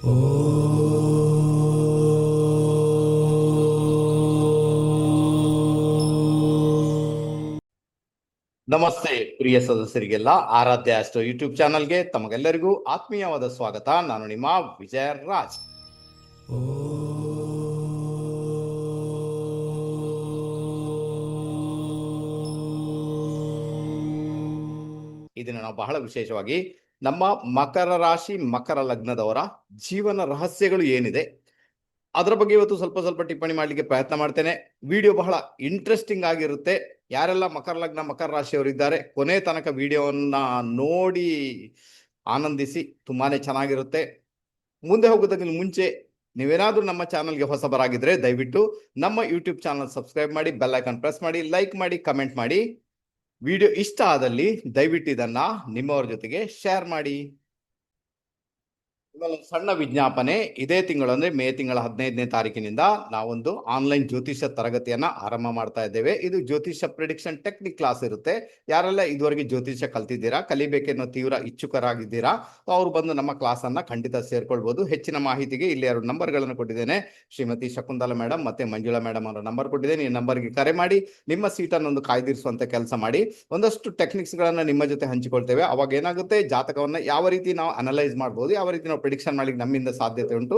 ನಮಸ್ತೆ ಪ್ರಿಯ ಸದಸ್ಯರಿಗೆಲ್ಲ, ಆರಾಧ್ಯ ಅಷ್ಟೋ ಯೂಟ್ಯೂಬ್ ಚಾನಲ್ಗೆ ತಮಗೆಲ್ಲರಿಗೂ ಆತ್ಮೀಯವಾದ ಸ್ವಾಗತ. ನಾನು ನಿಮ್ಮ ವಿಜಯ ರಾಜ್ ಇದನ್ನು ನಾವು ಬಹಳ ವಿಶೇಷವಾಗಿ ನಮ್ಮ ಮಕರ ರಾಶಿ, ಮಕರ ಲಗ್ನದವರ ಜೀವನ ರಹಸ್ಯಗಳು ಏನಿದೆ? ಅದರ ಬಗ್ಗೆ ಇವತ್ತು ಸ್ವಲ್ಪ ಸ್ವಲ್ಪ ಟಿಪ್ಪಣಿ ಮಾಡಲಿಕ್ಕೆ ಪ್ರಯತ್ನ ಮಾಡ್ತೇನೆ. ವಿಡಿಯೋ ಬಹಳ ಇಂಟ್ರೆಸ್ಟಿಂಗ್ ಆಗಿರುತ್ತೆ. ಯಾರೆಲ್ಲ ಮಕರ ಲಗ್ನ, ಮಕರ ರಾಶಿಯವರು ಇದ್ದಾರೆ ಕೊನೆ ತನಕ ವಿಡಿಯೋವನ್ನ ನೋಡಿ ಆನಂದಿಸಿ, ತುಂಬಾನೇ ಚೆನ್ನಾಗಿರುತ್ತೆ. ಮುಂದೆ ಹೋಗೋದಕ್ಕಿಂತ ಮುಂಚೆ ನೀವೇನಾದ್ರೂ ನಮ್ಮ ಚಾನಲ್ಗೆ ಹೊಸಬರಾಗಿದ್ರೆ ದಯವಿಟ್ಟು ನಮ್ಮ ಯೂಟ್ಯೂಬ್ ಚಾನಲ್ ಸಬ್ಸ್ಕ್ರೈಬ್ ಮಾಡಿ, ಬೆಲ್ ಐಕಾನ್ ಪ್ರೆಸ್ ಮಾಡಿ, ಲೈಕ್ ಮಾಡಿ, ಕಮೆಂಟ್ ಮಾಡಿ. ವಿಡಿಯೋ ಇಷ್ಟ ಆದಲ್ಲಿ ದಯವಿಟ್ಟು ಇದನ್ನ ನಿಮ್ಮವ್ರ ಜೊತೆಗೆ ಶೇರ್ ಮಾಡಿ. ಸಣ್ಣ ವಿಜ್ಞಾಪನೆ. ಇದೇ ತಿಂಗಳು ಅಂದ್ರೆ ಮೇ ತಿಂಗಳ ಹದಿನೈದನೇ ತಾರೀಕಿನಿಂದ ನಾವೊಂದು ಆನ್ಲೈನ್ ಜ್ಯೋತಿಷ್ಯ ತರಗತಿಯನ್ನ ಆರಂಭ ಮಾಡ್ತಾ ಇದ್ದೇವೆ. ಇದು ಜ್ಯೋತಿಷ್ಯ ಪ್ರಿಡಿಕ್ಷನ್ ಟೆಕ್ನಿಕ್ ಕ್ಲಾಸ್ ಇರುತ್ತೆ. ಯಾರೆಲ್ಲ ಇದುವರೆಗೆ ಜ್ಯೋತಿಷ್ಯ ಕಲ್ತಿದ್ದೀರಾ ಕಲಿಬೇಕೆನ್ನೋ ತೀವ್ರ ಇಚ್ಛುಕರಾಗಿದ್ದೀರಾ ಅವ್ರು ಬಂದು ನಮ್ಮ ಕ್ಲಾಸ್ ಅನ್ನ ಖಂಡಿತ ಸೇರ್ಕೊಳ್ಬಹುದು ಹೆಚ್ಚಿನ ಮಾಹಿತಿಗೆ ಇಲ್ಲಿ ಎರಡು ನಂಬರ್ಗಳನ್ನು ಕೊಟ್ಟಿದ್ದೇನೆ. ಶ್ರೀಮತಿ ಶಕುಂತಲಾ ಮೇಡಮ್ ಮತ್ತೆ ಮಂಜುಳಾ ಮೇಡಮ್ ಅವರ ನಂಬರ್ ಕೊಟ್ಟಿದ್ದೇನೆ. ಈ ನಂಬರ್ಗೆ ಕರೆ ಮಾಡಿ, ನಿಮ್ಮ ಸೀಟನ್ನು ಒಂದು ಕಾಯ್ದಿರಿಸುವಂತ ಕೆಲಸ ಮಾಡಿ. ಒಂದಷ್ಟು ಟೆಕ್ನಿಕ್ಸ್ ಗಳನ್ನ ನಿಮ್ಮ ಜೊತೆ ಹಂಚಿಕೊಳ್ತೇವೆ. ಅವಾಗ ಏನಾಗುತ್ತೆ? ಜಾತಕವನ್ನ ಯಾವ ರೀತಿ ನಾವು ಅನಲೈಸ್ ಮಾಡಬಹುದು ಯಾವ ರೀತಿ ನಾವು ಪ್ರಿಡಿಕ್ಷನ್ ಮಾಡ್ಲಿಕ್ಕೆ ನಮ್ಮಿಂದ ಸಾಧ್ಯತೆ ಉಂಟು.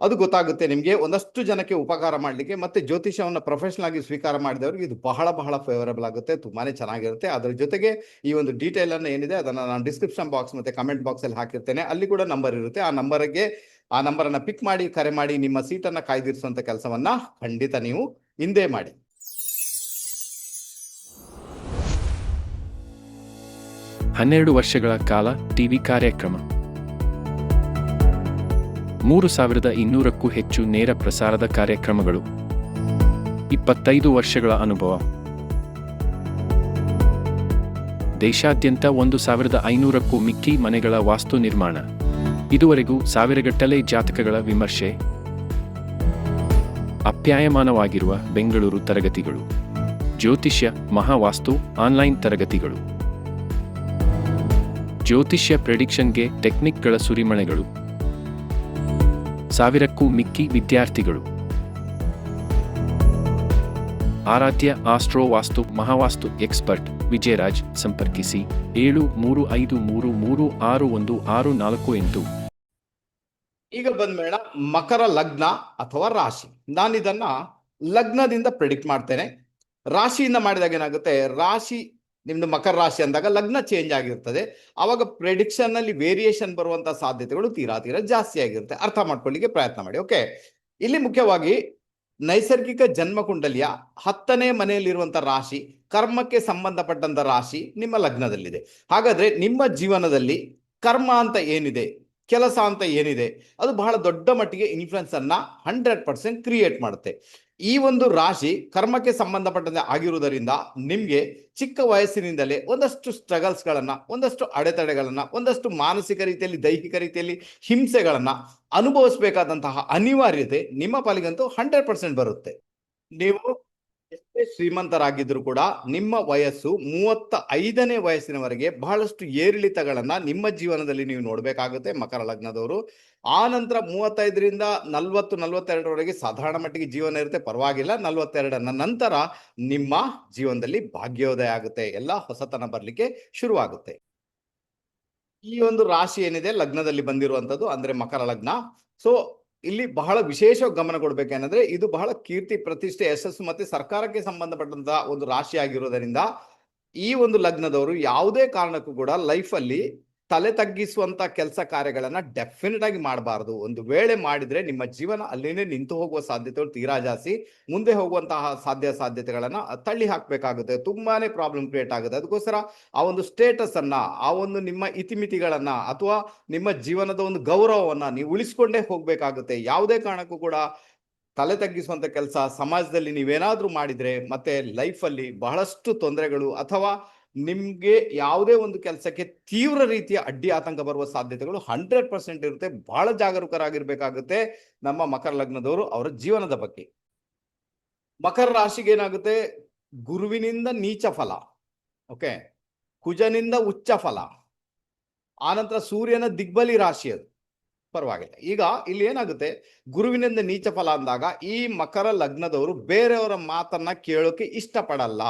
ಅದು ಗೊತ್ತಾಗುತ್ತೆ ನಿಮಗೆ. ಒಂದಷ್ಟು ಜನಕ್ಕೆ ಉಪಕಾರ ಮಾಡಲಿಕ್ಕೆ ಮತ್ತೆ ಜ್ಯೋತಿಷವನ್ನು ಪ್ರೊಫೆಷನಲ್ ಆಗಿ ಸ್ವೀಕಾರ ಮಾಡಿದವರಿಗೆ ಇದು ಬಹಳ ಬಹಳ ಫೇವರಬಲ್ ಆಗುತ್ತೆ. ತುಂಬಾನೇ ಚೆನ್ನಾಗಿರುತ್ತೆ. ಅದರ ಜೊತೆಗೆ ಈ ಒಂದು ಡೀಟೇಲ್ ಅನ್ನು ಏನಿದೆ ಅದನ್ನು ನಾನು ಡಿಸ್ಕ್ರಿಪ್ಷನ್ ಬಾಕ್ಸ್ ಮತ್ತೆ ಕಮೆಂಟ್ ಬಾಕ್ಸ್ ಅಲ್ಲಿ ಹಾಕಿರ್ತೇನೆ. ಅಲ್ಲಿ ಕೂಡ ನಂಬರ್ ಇರುತ್ತೆ. ಆ ನಂಬರ್ಗೆ ಆ ನಂಬರ್ ಅನ್ನ ಪಿಕ್ ಮಾಡಿ, ಕರೆ ಮಾಡಿ ನಿಮ್ಮ ಸೀಟನ್ನ ಕಾಯ್ದಿರಿಸುವಂತ ಕೆಲಸವನ್ನ ಖಂಡಿತ ನೀವು ಹಿಂದೆ ಮಾಡಿ. ಹನ್ನೆರಡು ವರ್ಷಗಳ ಕಾಲ ಟಿವಿ ಕಾರ್ಯಕ್ರಮ. ಮೂರು ಸಾವಿರದ ಇನ್ನೂರಕ್ಕೂ ಹೆಚ್ಚು ನೇರ ಪ್ರಸಾರದ ಕಾರ್ಯಕ್ರಮಗಳು. ಇಪ್ಪತ್ತೈದು ವರ್ಷಗಳ ಅನುಭವ. ದೇಶಾದ್ಯಂತ ಒಂದು ಸಾವಿರದ ಐನೂರಕ್ಕೂ ಮಿಕ್ಕಿ ಮನೆಗಳ ವಾಸ್ತು ನಿರ್ಮಾಣ. ಇದುವರೆಗೂ ಸಾವಿರಗಟ್ಟಲೆ ಜಾತಕಗಳ ವಿಮರ್ಶೆ. ಅಪ್ಯಾಯಮಾನವಾಗಿರುವ ಬೆಂಗಳೂರು ತರಗತಿಗಳು. ಜ್ಯೋತಿಷ್ಯ, ಮಹಾವಾಸ್ತು, ಆನ್ಲೈನ್ ತರಗತಿಗಳು. ಜ್ಯೋತಿಷ್ಯ ಪ್ರೆಡಿಕ್ಷನ್ಗೆ ಟೆಕ್ನಿಕ್ಗಳ ಸುರಿಮಳೆಗಳು. ಸಾವಿರಕ್ಕೂ ಮಿಕ್ಕಿ ವಿದ್ಯಾರ್ಥಿಗಳು. ಆರಾಧ್ಯ ಆಸ್ಟ್ರೋ ವಾಸ್ತು ಮಹಾವಾಸ್ತು ಎಕ್ಸ್ಪರ್ಟ್ ವಿಜಯರಾಜ್ ಸಂಪರ್ಕಿಸಿ ಏಳು ಮೂರು ಐದು ಮೂರು ಮೂರು ಆರು ಒಂದು ಆರು ನಾಲ್ಕು ಎಂಟು. ಈಗ ಬಂದ್ಬೇಡ ಮಕರ ಲಗ್ನ ಅಥವಾ ರಾಶಿ. ನಾನು ಇದನ್ನ ಲಗ್ನದಿಂದ ಪ್ರಿಡಿಕ್ಟ್ ಮಾಡ್ತೇನೆ. ರಾಶಿಯಿಂದ ಮಾಡಿದಾಗ ಏನಾಗುತ್ತೆ? ರಾಶಿ ನಿಮ್ದು ಮಕರ ರಾಶಿ ಅಂದಾಗ ಲಗ್ನ ಚೇಂಜ್ ಆಗಿರ್ತದೆ. ಅವಾಗ ಪ್ರೆಡಿಕ್ಷನ್ ಅಲ್ಲಿ ವೇರಿಯೇಷನ್ ಬರುವಂತ ಸಾಧ್ಯತೆಗಳು ತೀರಾ ತೀರಾ ಜಾಸ್ತಿ ಆಗಿರುತ್ತೆ. ಅರ್ಥ ಮಾಡ್ಕೊಳ್ಳಿಕ್ಕೆ ಪ್ರಯತ್ನ ಮಾಡಿ ಓಕೆ ಇಲ್ಲಿ ಮುಖ್ಯವಾಗಿ ನೈಸರ್ಗಿಕ ಜನ್ಮ ಕುಂಡಲಿಯ ಹತ್ತನೇ ಮನೆಯಲ್ಲಿರುವಂತ ರಾಶಿ, ಕರ್ಮಕ್ಕೆ ಸಂಬಂಧಪಟ್ಟಂತ ರಾಶಿ ನಿಮ್ಮ ಲಗ್ನದಲ್ಲಿದೆ. ಹಾಗಾದ್ರೆ ನಿಮ್ಮ ಜೀವನದಲ್ಲಿ ಕರ್ಮ ಅಂತ ಏನಿದೆ, ಕೆಲಸ ಅಂತ ಏನಿದೆ, ಅದು ಬಹಳ ದೊಡ್ಡ ಮಟ್ಟಿಗೆ ಇನ್ಫ್ಲುಯೆನ್ಸ್ ಅನ್ನ ಹಂಡ್ರೆಡ್ ಪರ್ಸೆಂಟ್ ಕ್ರಿಯೇಟ್ ಮಾಡುತ್ತೆ. ಈ ಒಂದು ರಾಶಿ ಕರ್ಮಕ್ಕೆ ಸಂಬಂಧಪಟ್ಟಂತೆ ಆಗಿರುವುದರಿಂದ ನಿಮಗೆ ಚಿಕ್ಕ ವಯಸ್ಸಿನಿಂದಲೇ ಒಂದಷ್ಟು ಸ್ಟ್ರಗಲ್ಸ್ಗಳನ್ನು ಒಂದಷ್ಟು ಅಡೆತಡೆಗಳನ್ನು, ಒಂದಷ್ಟು ಮಾನಸಿಕ ರೀತಿಯಲ್ಲಿ, ದೈಹಿಕ ರೀತಿಯಲ್ಲಿ ಹಿಂಸೆಗಳನ್ನು ಅನುಭವಿಸಬೇಕಾದಂತಹ ಅನಿವಾರ್ಯತೆ ನಿಮ್ಮ ಪಾಲಿಗಂತೂ ಹಂಡ್ರೆಡ್ ಪರ್ಸೆಂಟ್ ಬರುತ್ತೆ. ನೀವು ಎಷ್ಟೇ ಶ್ರೀಮಂತರಾಗಿದ್ದರೂ ಕೂಡ ನಿಮ್ಮ ವಯಸ್ಸು ಮೂವತ್ತ ಐದನೇ ವಯಸ್ಸಿನವರೆಗೆ ಬಹಳಷ್ಟು ಏರಿಳಿತಗಳನ್ನು ನಿಮ್ಮ ಜೀವನದಲ್ಲಿ ನೀವು ನೋಡಬೇಕಾಗುತ್ತೆ ಮಕರ ಲಗ್ನದವರು. ಆ ನಂತರ ಮೂವತ್ತೈದರಿಂದ ನಲ್ವತ್ತು, ನಲ್ವತ್ತೆರಡರವರೆಗೆ ಸಾಧಾರಣ ಮಟ್ಟಿಗೆ ಜೀವನ ಇರುತ್ತೆ. ಪರವಾಗಿಲ್ಲ ನಲ್ವತ್ತೆರಡನ ನಂತರ ನಿಮ್ಮ ಜೀವನದಲ್ಲಿ ಭಾಗ್ಯೋದಯ ಆಗುತ್ತೆ. ಎಲ್ಲ ಹೊಸತನ ಬರಲಿಕ್ಕೆ ಶುರುವಾಗುತ್ತೆ. ಈ ಒಂದು ರಾಶಿ ಏನಿದೆ, ಲಗ್ನದಲ್ಲಿ ಬಂದಿರುವಂತದ್ದು ಅಂದ್ರೆ ಮಕರ ಲಗ್ನ. ಸೊ ಇಲ್ಲಿ ಬಹಳ ವಿಶೇಷ ಗಮನ ಕೊಡ್ಬೇಕೇನಂದ್ರೆ ಇದು ಬಹಳ ಕೀರ್ತಿ, ಪ್ರತಿಷ್ಠೆ, ಯಶಸ್ಸು ಮತ್ತೆ ಸರ್ಕಾರಕ್ಕೆ ಸಂಬಂಧಪಟ್ಟಂತಹ ಒಂದು ರಾಶಿ ಆಗಿರೋದರಿಂದ ಈ ಒಂದು ಲಗ್ನದವರು ಯಾವುದೇ ಕಾರಣಕ್ಕೂ ಕೂಡ ಲೈಫ್ ಅಲ್ಲಿ ತಲೆ ತಗ್ಗಿಸುವಂತ ಕೆಲಸ ಕಾರ್ಯಗಳನ್ನ ಡೆಫಿನೆಟ್ ಆಗಿ ಮಾಡಬಾರದು. ಒಂದು ವೇಳೆ ಮಾಡಿದ್ರೆ ನಿಮ್ಮ ಜೀವನ ಅಲ್ಲಿನೇ ನಿಂತು ಹೋಗುವ ಸಾಧ್ಯತೆಗಳು ತೀರಾ ಜಾಸ್ತಿ. ಮುಂದೆ ಹೋಗುವಂತಹ ಸಾಧ್ಯ ಸಾಧ್ಯತೆಗಳನ್ನ ತಳ್ಳಿ ಹಾಕ್ಬೇಕಾಗುತ್ತೆ. ತುಂಬಾನೇ ಪ್ರಾಬ್ಲಮ್ ಕ್ರಿಯೇಟ್ ಆಗುತ್ತೆ. ಅದಕ್ಕೋಸ್ಕರ ಆ ಒಂದು ಸ್ಟೇಟಸ್ ಅನ್ನ, ಆ ಒಂದು ನಿಮ್ಮ ಇತಿಮಿತಿಗಳನ್ನ ಅಥವಾ ನಿಮ್ಮ ಜೀವನದ ಒಂದು ಗೌರವವನ್ನ ನೀವು ಉಳಿಸ್ಕೊಂಡೇ ಹೋಗ್ಬೇಕಾಗುತ್ತೆ. ಯಾವುದೇ ಕಾರಣಕ್ಕೂ ಕೂಡ ತಲೆ ತಗ್ಗಿಸುವಂತ ಕೆಲಸ ಸಮಾಜದಲ್ಲಿ ನೀವೇನಾದ್ರೂ ಮಾಡಿದ್ರೆ ಮತ್ತೆ ಲೈಫಲ್ಲಿ ಬಹಳಷ್ಟು ತೊಂದರೆಗಳು ಅಥವಾ ನಿಮ್ಗೆ ಯಾವುದೇ ಒಂದು ಕೆಲಸಕ್ಕೆ ತೀವ್ರ ರೀತಿಯ ಅಡ್ಡಿ ಆತಂಕ ಬರುವ ಸಾಧ್ಯತೆಗಳು ಹಂಡ್ರೆಡ್ ಪರ್ಸೆಂಟ್ ಇರುತ್ತೆ. ಬಹಳ ಜಾಗರೂಕರಾಗಿರ್ಬೇಕಾಗುತ್ತೆ ನಮ್ಮ ಮಕರ ಲಗ್ನದವರು ಅವರ ಜೀವನದ ಬಗ್ಗೆ. ಮಕರ ರಾಶಿಗೆ ಏನಾಗುತ್ತೆ? ಗುರುವಿನಿಂದ ನೀಚ ಫಲ ಓಕೆ ಕುಜನಿಂದ ಉಚ್ಚ ಫಲ ಆನಂತರ ಸೂರ್ಯನ ದಿಗ್ಬಲಿ ರಾಶಿ ಅದು. ಪರವಾಗಿಲ್ಲ. ಈಗ ಇಲ್ಲಿ ಏನಾಗುತ್ತೆ? ಗುರುವಿನಿಂದ ನೀಚ ಫಲ ಅಂದಾಗ ಈ ಮಕರ ಲಗ್ನದವರು ಬೇರೆಯವರ ಮಾತನ್ನ ಕೇಳೋಕೆ ಇಷ್ಟಪಡಲ್ಲ.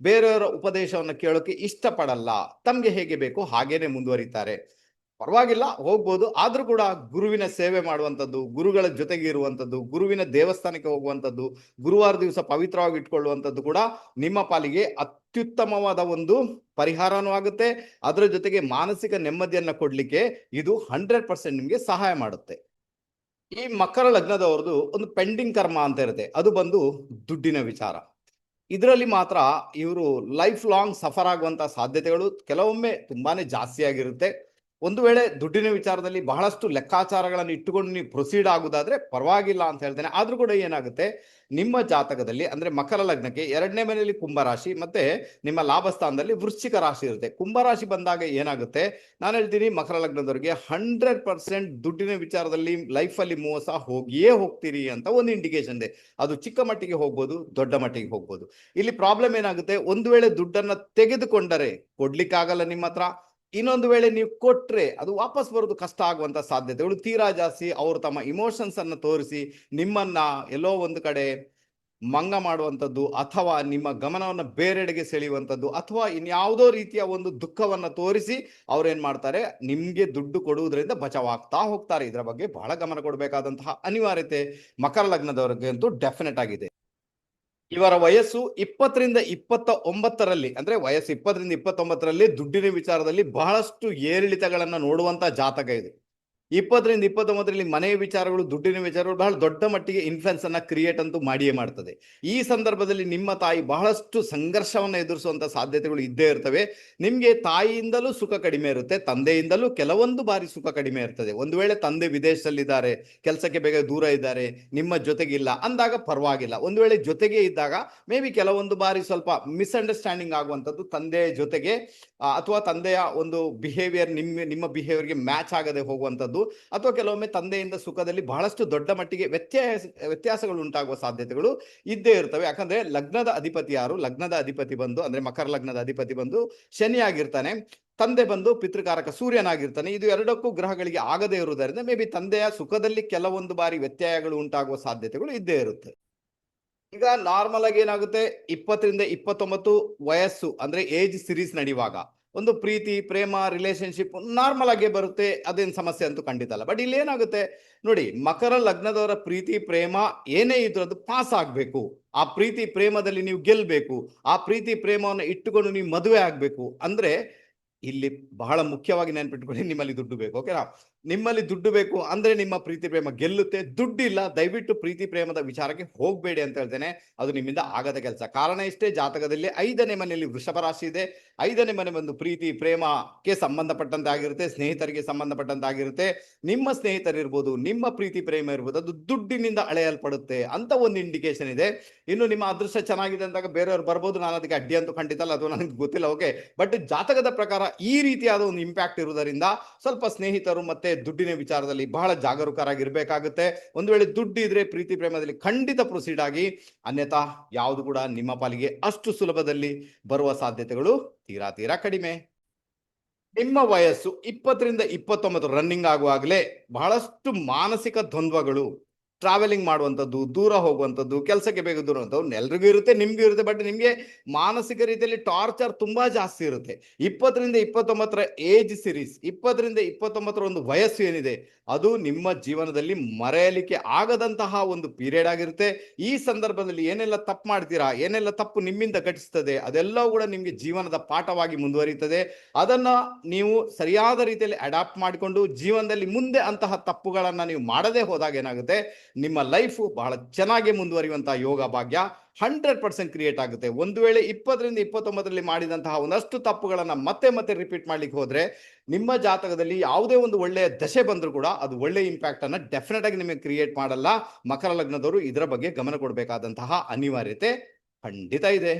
ಬೇರೆಯವರ ಉಪದೇಶವನ್ನು ಕೇಳೋಕೆ ಇಷ್ಟಪಡಲ್ಲ. ತಮಗೆ ಹೇಗೆ ಬೇಕು ಹಾಗೇನೆ ಮುಂದುವರಿತಾರೆ. ಪರವಾಗಿಲ್ಲ, ಹೋಗ್ಬೋದು. ಆದ್ರೂ ಕೂಡ ಗುರುವಿನ ಸೇವೆ ಮಾಡುವಂಥದ್ದು, ಗುರುಗಳ ಜೊತೆಗೆ ಇರುವಂಥದ್ದು, ಗುರುವಿನ ದೇವಸ್ಥಾನಕ್ಕೆ ಹೋಗುವಂಥದ್ದು, ಗುರುವಾರ ದಿವಸ ಪವಿತ್ರವಾಗಿ ಇಟ್ಕೊಳ್ಳುವಂಥದ್ದು ಕೂಡ ನಿಮ್ಮ ಪಾಲಿಗೆ ಅತ್ಯುತ್ತಮವಾದ ಒಂದು ಪರಿಹಾರನೂ ಆಗುತ್ತೆ. ಅದರ ಜೊತೆಗೆ ಮಾನಸಿಕ ನೆಮ್ಮದಿಯನ್ನ ಕೊಡ್ಲಿಕ್ಕೆ ಇದು ಹಂಡ್ರೆಡ್ ಪರ್ಸೆಂಟ್ ನಿಮ್ಗೆ ಸಹಾಯ ಮಾಡುತ್ತೆ. ಈ ಮಕರ ಲಗ್ನದವ್ರದ್ದು ಒಂದು ಪೆಂಡಿಂಗ್ ಕರ್ಮ ಅಂತ ಇರುತ್ತೆ. ಅದು ಬಂದು ದುಡ್ಡಿನ ವಿಚಾರ. ಇದರಲ್ಲಿ ಮಾತ್ರ ಇವರು ಲೈಫ್ ಲಾಂಗ್ ಸಫರ್ ಆಗುವಂತ ಸಾಧ್ಯತೆಗಳು ಕೆಲವೊಮ್ಮೆ ತುಂಬಾನೇ ಜಾಸ್ತಿ ಆಗಿರುತ್ತೆ. ಒಂದು ವೇಳೆ ದುಡ್ಡಿನ ವಿಚಾರದಲ್ಲಿ ಬಹಳಷ್ಟು ಲೆಕ್ಕಾಚಾರಗಳನ್ನು ಇಟ್ಟುಕೊಂಡು ನೀವು ಪ್ರೊಸೀಡ್ ಆಗುದಾದ್ರೆ ಪರವಾಗಿಲ್ಲ ಅಂತ ಹೇಳ್ತೇನೆ. ಆದ್ರೂ ಕೂಡ ಏನಾಗುತ್ತೆ? ನಿಮ್ಮ ಜಾತಕದಲ್ಲಿ ಅಂದ್ರೆ ಮಕರ ಲಗ್ನಕ್ಕೆ ಎರಡನೇ ಮನೆಯಲ್ಲಿ ಕುಂಭರಾಶಿ ಮತ್ತೆ ನಿಮ್ಮ ಲಾಭಸ್ಥಾನದಲ್ಲಿ ವೃಶ್ಚಿಕ ರಾಶಿ ಇರುತ್ತೆ. ಕುಂಭರಾಶಿ ಬಂದಾಗ ಏನಾಗುತ್ತೆ? ನಾನು ಹೇಳ್ತೀನಿ ಮಕರ ಲಗ್ನದವರಿಗೆ ಹಂಡ್ರೆಡ್ ಪರ್ಸೆಂಟ್ ದುಡ್ಡಿನ ವಿಚಾರದಲ್ಲಿ ಲೈಫಲ್ಲಿ ಮೋಸ ಹೋಗಿಯೇ ಹೋಗ್ತೀರಿ ಅಂತ ಒಂದು ಇಂಡಿಕೇಶನ್ ಇದೆ. ಅದು ಚಿಕ್ಕ ಮಟ್ಟಿಗೆ ಹೋಗ್ಬೋದು, ದೊಡ್ಡ ಮಟ್ಟಿಗೆ ಹೋಗ್ಬೋದು. ಇಲ್ಲಿ ಪ್ರಾಬ್ಲಮ್ ಏನಾಗುತ್ತೆ? ಒಂದು ವೇಳೆ ದುಡ್ಡನ್ನ ತೆಗೆದುಕೊಂಡರೆ ಕೊಡ್ಲಿಕ್ಕಾಗಲ್ಲ ನಿಮ್ಮ ಹತ್ರ. ಇನ್ನೊಂದು ವೇಳೆ ನೀವು ಕೊಟ್ರೆ ಅದು ವಾಪಸ್ ಬರೋದು ಕಷ್ಟ ಆಗುವಂತ ಸಾಧ್ಯತೆಗಳು ತೀರಾ ಜಾಸ್ತಿ ಅವರು ತಮ್ಮ ಇಮೋಷನ್ಸ್ ಅನ್ನ ತೋರಿಸಿ ನಿಮ್ಮನ್ನ ಎಲ್ಲೋ ಒಂದು ಕಡೆ ಮಂಗ ಮಾಡುವಂಥದ್ದು ಅಥವಾ ನಿಮ್ಮ ಗಮನವನ್ನು ಬೇರೆಡೆಗೆ ಸೆಳೆಯುವಂಥದ್ದು ಅಥವಾ ಇನ್ಯಾವುದೋ ರೀತಿಯ ಒಂದು ದುಃಖವನ್ನು ತೋರಿಸಿ ಅವ್ರೇನ್ ಮಾಡ್ತಾರೆ? ನಿಮಗೆ ದುಡ್ಡು ಕೊಡುವುದರಿಂದ ಬಚಾವಾಗ್ತಾ ಹೋಗ್ತಾರೆ. ಇದರ ಬಗ್ಗೆ ಬಹಳ ಗಮನ ಕೊಡಬೇಕಾದಂತಹ ಅನಿವಾರ್ಯತೆ ಮಕರ ಲಗ್ನದವರಿಗೆ ಅಂತೂ ಡೆಫಿನೆಟ್ ಆಗಿದೆ. ಇವರ ವಯಸ್ಸು ಇಪ್ಪತ್ತರಿಂದ ಇಪ್ಪತ್ತ ಒಂಬತ್ತರಲ್ಲಿ ಅಂದ್ರೆ ವಯಸ್ಸು ಇಪ್ಪತ್ತರಿಂದ ಇಪ್ಪತ್ತೊಂಬತ್ತರಲ್ಲಿ ದುಡ್ಡಿನ ವಿಚಾರದಲ್ಲಿ ಬಹಳಷ್ಟು ಏರಿಳಿತಗಳನ್ನ ನೋಡುವಂತ ಜಾತಕ ಇದು. ಇಪ್ಪತ್ತರಿಂದ ಇಪ್ಪತ್ತೊಂಬತ್ತರಲ್ಲಿ ಮನೆಯ ವಿಚಾರಗಳು, ದುಡ್ಡಿನ ವಿಚಾರಗಳು ಬಹಳ ದೊಡ್ಡ ಮಟ್ಟಿಗೆ ಇನ್ಫ್ಲುಯೆನ್ಸ್ ಅನ್ನ ಕ್ರಿಯೇಟ್ ಅಂತೂ ಮಾಡಿಯೇ ಮಾಡ್ತದೆ. ಈ ಸಂದರ್ಭದಲ್ಲಿ ನಿಮ್ಮ ತಾಯಿ ಬಹಳಷ್ಟು ಸಂಘರ್ಷವನ್ನು ಎದುರಿಸುವಂತ ಸಾಧ್ಯತೆಗಳು ಇದ್ದೇ ಇರ್ತವೆ. ನಿಮ್ಗೆ ತಾಯಿಯಿಂದಲೂ ಸುಖ ಕಡಿಮೆ ಇರುತ್ತೆ, ತಂದೆಯಿಂದಲೂ ಕೆಲವೊಂದು ಬಾರಿ ಸುಖ ಕಡಿಮೆ ಇರ್ತದೆ. ಒಂದು ವೇಳೆ ತಂದೆ ವಿದೇಶದಲ್ಲಿದ್ದಾರೆ, ಕೆಲಸಕ್ಕೆ ಬೇಗ ದೂರ ಇದ್ದಾರೆ, ನಿಮ್ಮ ಜೊತೆಗಿಲ್ಲ, ಅಂದಾಗ ಪರವಾಗಿಲ್ಲ. ಒಂದು ವೇಳೆ ಜೊತೆಗೆ ಇದ್ದಾಗ ಮೇ ಬಿ ಕೆಲವೊಂದು ಬಾರಿ ಸ್ವಲ್ಪ ಮಿಸ್ಅಂಡರ್ಸ್ಟ್ಯಾಂಡಿಂಗ್ ಆಗುವಂಥದ್ದು ತಂದೆಯ ಜೊತೆಗೆ ಅಥವಾ ತಂದೆಯ ಒಂದು ಬಿಹೇವಿಯರ್ ನಿಮ್ಮ ನಿಮ್ಮ ಬಿಹೇವಿಯರ್ಗೆ ಮ್ಯಾಚ್ ಆಗದೆ ಹೋಗುವಂಥದ್ದು ಅಥವಾ ಕೆಲವೊಮ್ಮೆ ತಂದೆಯಿಂದ ಸುಖದಲ್ಲಿ ಬಹಳಷ್ಟು ದೊಡ್ಡ ಮಟ್ಟಿಗೆ ವ್ಯತ್ಯಾಸ, ವ್ಯತ್ಯಾಸಗಳು ಉಂಟಾಗುವ ಸಾಧ್ಯತೆಗಳು ಇದ್ದೇ ಇರ್ತವೆ. ಯಾಕಂದ್ರೆ ಲಗ್ನದ ಅಧಿಪತಿ ಯಾರು? ಲಗ್ನದ ಅಧಿಪತಿ ಬಂದು, ಅಂದ್ರೆ ಮಕರ ಲಗ್ನದ ಅಧಿಪತಿ ಬಂದು ಶನಿಯಾಗಿರ್ತಾನೆ ತಂದೆ ಬಂದು ಪಿತೃಕಾರಕ ಸೂರ್ಯನಾಗಿರ್ತಾನೆ. ಇದು ಎರಡಕ್ಕೂ ಗ್ರಹಗಳಿಗೆ ಆಗದೇ ಇರುವುದರಿಂದ ಮೇ ಬಿ ತಂದೆಯ ಸುಖದಲ್ಲಿ ಕೆಲವೊಂದು ಬಾರಿ ವ್ಯತ್ಯಯಗಳು ಉಂಟಾಗುವ ಸಾಧ್ಯತೆಗಳು ಇದ್ದೇ ಇರುತ್ತೆ. ಈಗ ನಾರ್ಮಲ್ ಆಗಿ ಏನಾಗುತ್ತೆ? ಇಪ್ಪತ್ತರಿಂದ ಇಪ್ಪತ್ತೊಂಬತ್ತು ವಯಸ್ಸು, ಅಂದ್ರೆ ಏಜ್ ಸಿರೀಸ್ ನಡೆಯುವಾಗ ಒಂದು ಪ್ರೀತಿ, ಪ್ರೇಮ ರಿಲೇಶನ್ಶಿಪ್ ನಾರ್ಮಲ್ ಆಗೇ ಬರುತ್ತೆ, ಅದೇನು ಸಮಸ್ಯೆ ಅಂತೂ ಖಂಡಿತ ಅಲ್ಲ. ಬಟ್ ಇಲ್ಲಿ ಏನಾಗುತ್ತೆ ನೋಡಿ, ಮಕರ ಲಗ್ನದವರ ಪ್ರೀತಿ, ಪ್ರೇಮ ಏನೇ ಇದ್ರೂ ಅದು ಪಾಸ್ ಆಗಬೇಕು. ಆ ಪ್ರೀತಿ, ಪ್ರೇಮದಲ್ಲಿ ನೀವು ಗೆಲ್ಲಬೇಕು ಆ ಪ್ರೀತಿ, ಪ್ರೇಮವನ್ನು ಇಟ್ಟುಕೊಂಡು ನೀವು ಮದುವೆ ಆಗಬೇಕು. ಅಂದ್ರೆ ಇಲ್ಲಿ ಬಹಳ ಮುಖ್ಯವಾಗಿ ನೆನ್ಪಿಟ್ಕೊಳ್ಳಿ ನಿಮ್ಮಲ್ಲಿ ದುಡ್ಡು ಬೇಕು. ಓಕೆನಾ ನಿಮ್ಮಲ್ಲಿ ದುಡ್ಡು ಬೇಕು ಅಂದ್ರೆ ನಿಮ್ಮ ಪ್ರೀತಿ ಪ್ರೇಮ ಗೆಲ್ಲುತ್ತೆ. ದುಡ್ಡಿಲ್ಲ, ದಯವಿಟ್ಟು ಪ್ರೀತಿ ಪ್ರೇಮದ ವಿಚಾರಕ್ಕೆ ಹೋಗ್ಬೇಡಿ ಅಂತ ಹೇಳ್ತೇನೆ. ಅದು ನಿಮ್ಮಿಂದ ಆಗದ ಕೆಲಸ. ಕಾರಣ ಇಷ್ಟೇ, ಜಾತಕದಲ್ಲಿ ಐದನೇ ಮನೆಯಲ್ಲಿ ವೃಷಭ ರಾಶಿ ಇದೆ. ಐದನೇ ಮನೆ ಒಂದು ಪ್ರೀತಿ ಪ್ರೇಮಕ್ಕೆ ಸಂಬಂಧಪಟ್ಟಂತೆ ಆಗಿರುತ್ತೆ, ಸ್ನೇಹಿತರಿಗೆ ಸಂಬಂಧಪಟ್ಟಂತೆ ಆಗಿರುತ್ತೆ. ನಿಮ್ಮ ಸ್ನೇಹಿತರಿರ್ಬೋದು, ನಿಮ್ಮ ಪ್ರೀತಿ ಪ್ರೇಮ ಇರ್ಬೋದು, ಅದು ದುಡ್ಡಿನಿಂದ ಅಳೆಯಲ್ಪಡುತ್ತೆ ಅಂತ ಒಂದು ಇಂಡಿಕೇಶನ್ ಇದೆ. ಇನ್ನು ನಿಮ್ಮ ಅದೃಷ್ಟ ಚೆನ್ನಾಗಿದೆ ಅಂದಾಗ ಬೇರೆಯವರು ಬರ್ಬೋದು, ನಾನು ಅದಕ್ಕೆ ಅಡ್ಡಿ ಅಂತೂ ಖಂಡಿತ ಅಲ್ಲ, ಅದು ನನಗೆ ಗೊತ್ತಿಲ್ಲ ಓಕೆ ಬಟ್ ಜಾತಕದ ಪ್ರಕಾರ ಈ ರೀತಿಯಾದ ಒಂದು ಇಂಪ್ಯಾಕ್ಟ್ ಇರುವುದರಿಂದ ಸ್ವಲ್ಪ ಸ್ನೇಹಿತರು ಮತ್ತೆ ದುಡ್ಡಿನ ವಿಚಾರದಲ್ಲಿ ಬಹಳ ಜಾಗರೂಕರಾಗಿರ್ಬೇಕಾಗುತ್ತೆ. ಒಂದು ವೇಳೆ ದುಡ್ಡು ಇದ್ರೆ ಪ್ರೀತಿ ಪ್ರೇಮದಲ್ಲಿ ಖಂಡಿತ ಪ್ರೊಸೀಡ್ ಆಗಿ, ಅನ್ಯಥಾ ಯಾವುದು ಕೂಡ ನಿಮ್ಮ ಪಾಲಿಗೆ ಅಷ್ಟು ಸುಲಭದಲ್ಲಿ ಬರುವ ಸಾಧ್ಯತೆಗಳು ತೀರಾ ತೀರಾ ಕಡಿಮೆ. ನಿಮ್ಮ ವಯಸ್ಸು ಇಪ್ಪತ್ತರಿಂದ ಇಪ್ಪತ್ತೊಂಬತ್ತು ರನ್ನಿಂಗ್ ಆಗುವಾಗಲೇ ಬಹಳಷ್ಟು ಮಾನಸಿಕ ದ್ವಂದ್ವಗಳು ಟ್ರಾವೆಲಿಂಗ್ ಮಾಡುವಂಥದ್ದು, ದೂರ ಹೋಗುವಂಥದ್ದು, ಕೆಲಸಕ್ಕೆ ಬೇಗ ದೂರ ಎಲ್ರಿಗೂ ಇರುತ್ತೆ, ನಿಮಗೂ ಇರುತ್ತೆ ಬಟ್ ನಿಮಗೆ ಮಾನಸಿಕ ರೀತಿಯಲ್ಲಿ ಟಾರ್ಚರ್ ತುಂಬಾ ಜಾಸ್ತಿ ಇರುತ್ತೆ. ಇಪ್ಪತ್ತರಿಂದ ಇಪ್ಪತ್ತೊಂಬತ್ತರ ಏಜ್ ಸಿರೀಸ್ ಇಪ್ಪತ್ತರಿಂದ ಇಪ್ಪತ್ತೊಂಬತ್ತರ ಒಂದು ವಯಸ್ಸು ಏನಿದೆ, ಅದು ನಿಮ್ಮ ಜೀವನದಲ್ಲಿ ಮರೆಯಲಿಕ್ಕೆ ಆಗದಂತಹ ಒಂದು ಪೀರಿಯಡ್ ಆಗಿರುತ್ತೆ. ಈ ಸಂದರ್ಭದಲ್ಲಿ ಏನೆಲ್ಲ ತಪ್ಪು ಮಾಡ್ತೀರಾ, ಏನೆಲ್ಲ ತಪ್ಪು ನಿಮ್ಮಿಂದ ಘಟಿಸ್ತದೆ, ಅದೆಲ್ಲವೂ ಕೂಡ ನಿಮಗೆ ಜೀವನದ ಪಾಠವಾಗಿ ಮುಂದುವರಿಯುತ್ತದೆ. ಅದನ್ನು ನೀವು ಸರಿಯಾದ ರೀತಿಯಲ್ಲಿ ಅಡಾಪ್ಟ್ ಮಾಡಿಕೊಂಡು ಜೀವನದಲ್ಲಿ ಮುಂದೆ ಅಂತಹ ತಪ್ಪುಗಳನ್ನು ನೀವು ಮಾಡದೇ ಹೋದಾಗ ಏನಾಗುತ್ತೆ ನಿಮ್ಮ ಲೈಫು ಬಹಳ ಚೆನ್ನಾಗಿ ಮುಂದುವರಿಯುವಂತಹ ಯೋಗ ಭಾಗ್ಯ ಹಂಡ್ರೆಡ್ ಪರ್ಸೆಂಟ್ ಕ್ರಿಯೇಟ್ ಆಗುತ್ತೆ. ಒಂದು ವೇಳೆ ಇಪ್ಪತ್ತರಿಂದ ಇಪ್ಪತ್ತೊಂಬತ್ತರಲ್ಲಿ ಮಾಡಿದಂತಹ ಒಂದಷ್ಟು ತಪ್ಪುಗಳನ್ನು ಮತ್ತೆ ಮತ್ತೆ ರಿಪೀಟ್ ಮಾಡ್ಲಿಕ್ಕೆ ಹೋದರೆ ನಿಮ್ಮ ಜಾತಕದಲ್ಲಿ ಯಾವುದೇ ಒಂದು ಒಳ್ಳೆಯ ದಶೆ ಬಂದರೂ ಕೂಡ ಅದು ಒಳ್ಳೆಯ ಇಂಪ್ಯಾಕ್ಟ್ ಅನ್ನು ಡೆಫಿನೆಟ್ ಆಗಿ ನಿಮಗೆ ಕ್ರಿಯೇಟ್ ಮಾಡಲ್ಲ. ಮಕರ ಲಗ್ನದವರು ಇದರ ಬಗ್ಗೆ ಗಮನ ಕೊಡಬೇಕಾದಂತಹ ಅನಿವಾರ್ಯತೆ ಖಂಡಿತ ಇದೆ.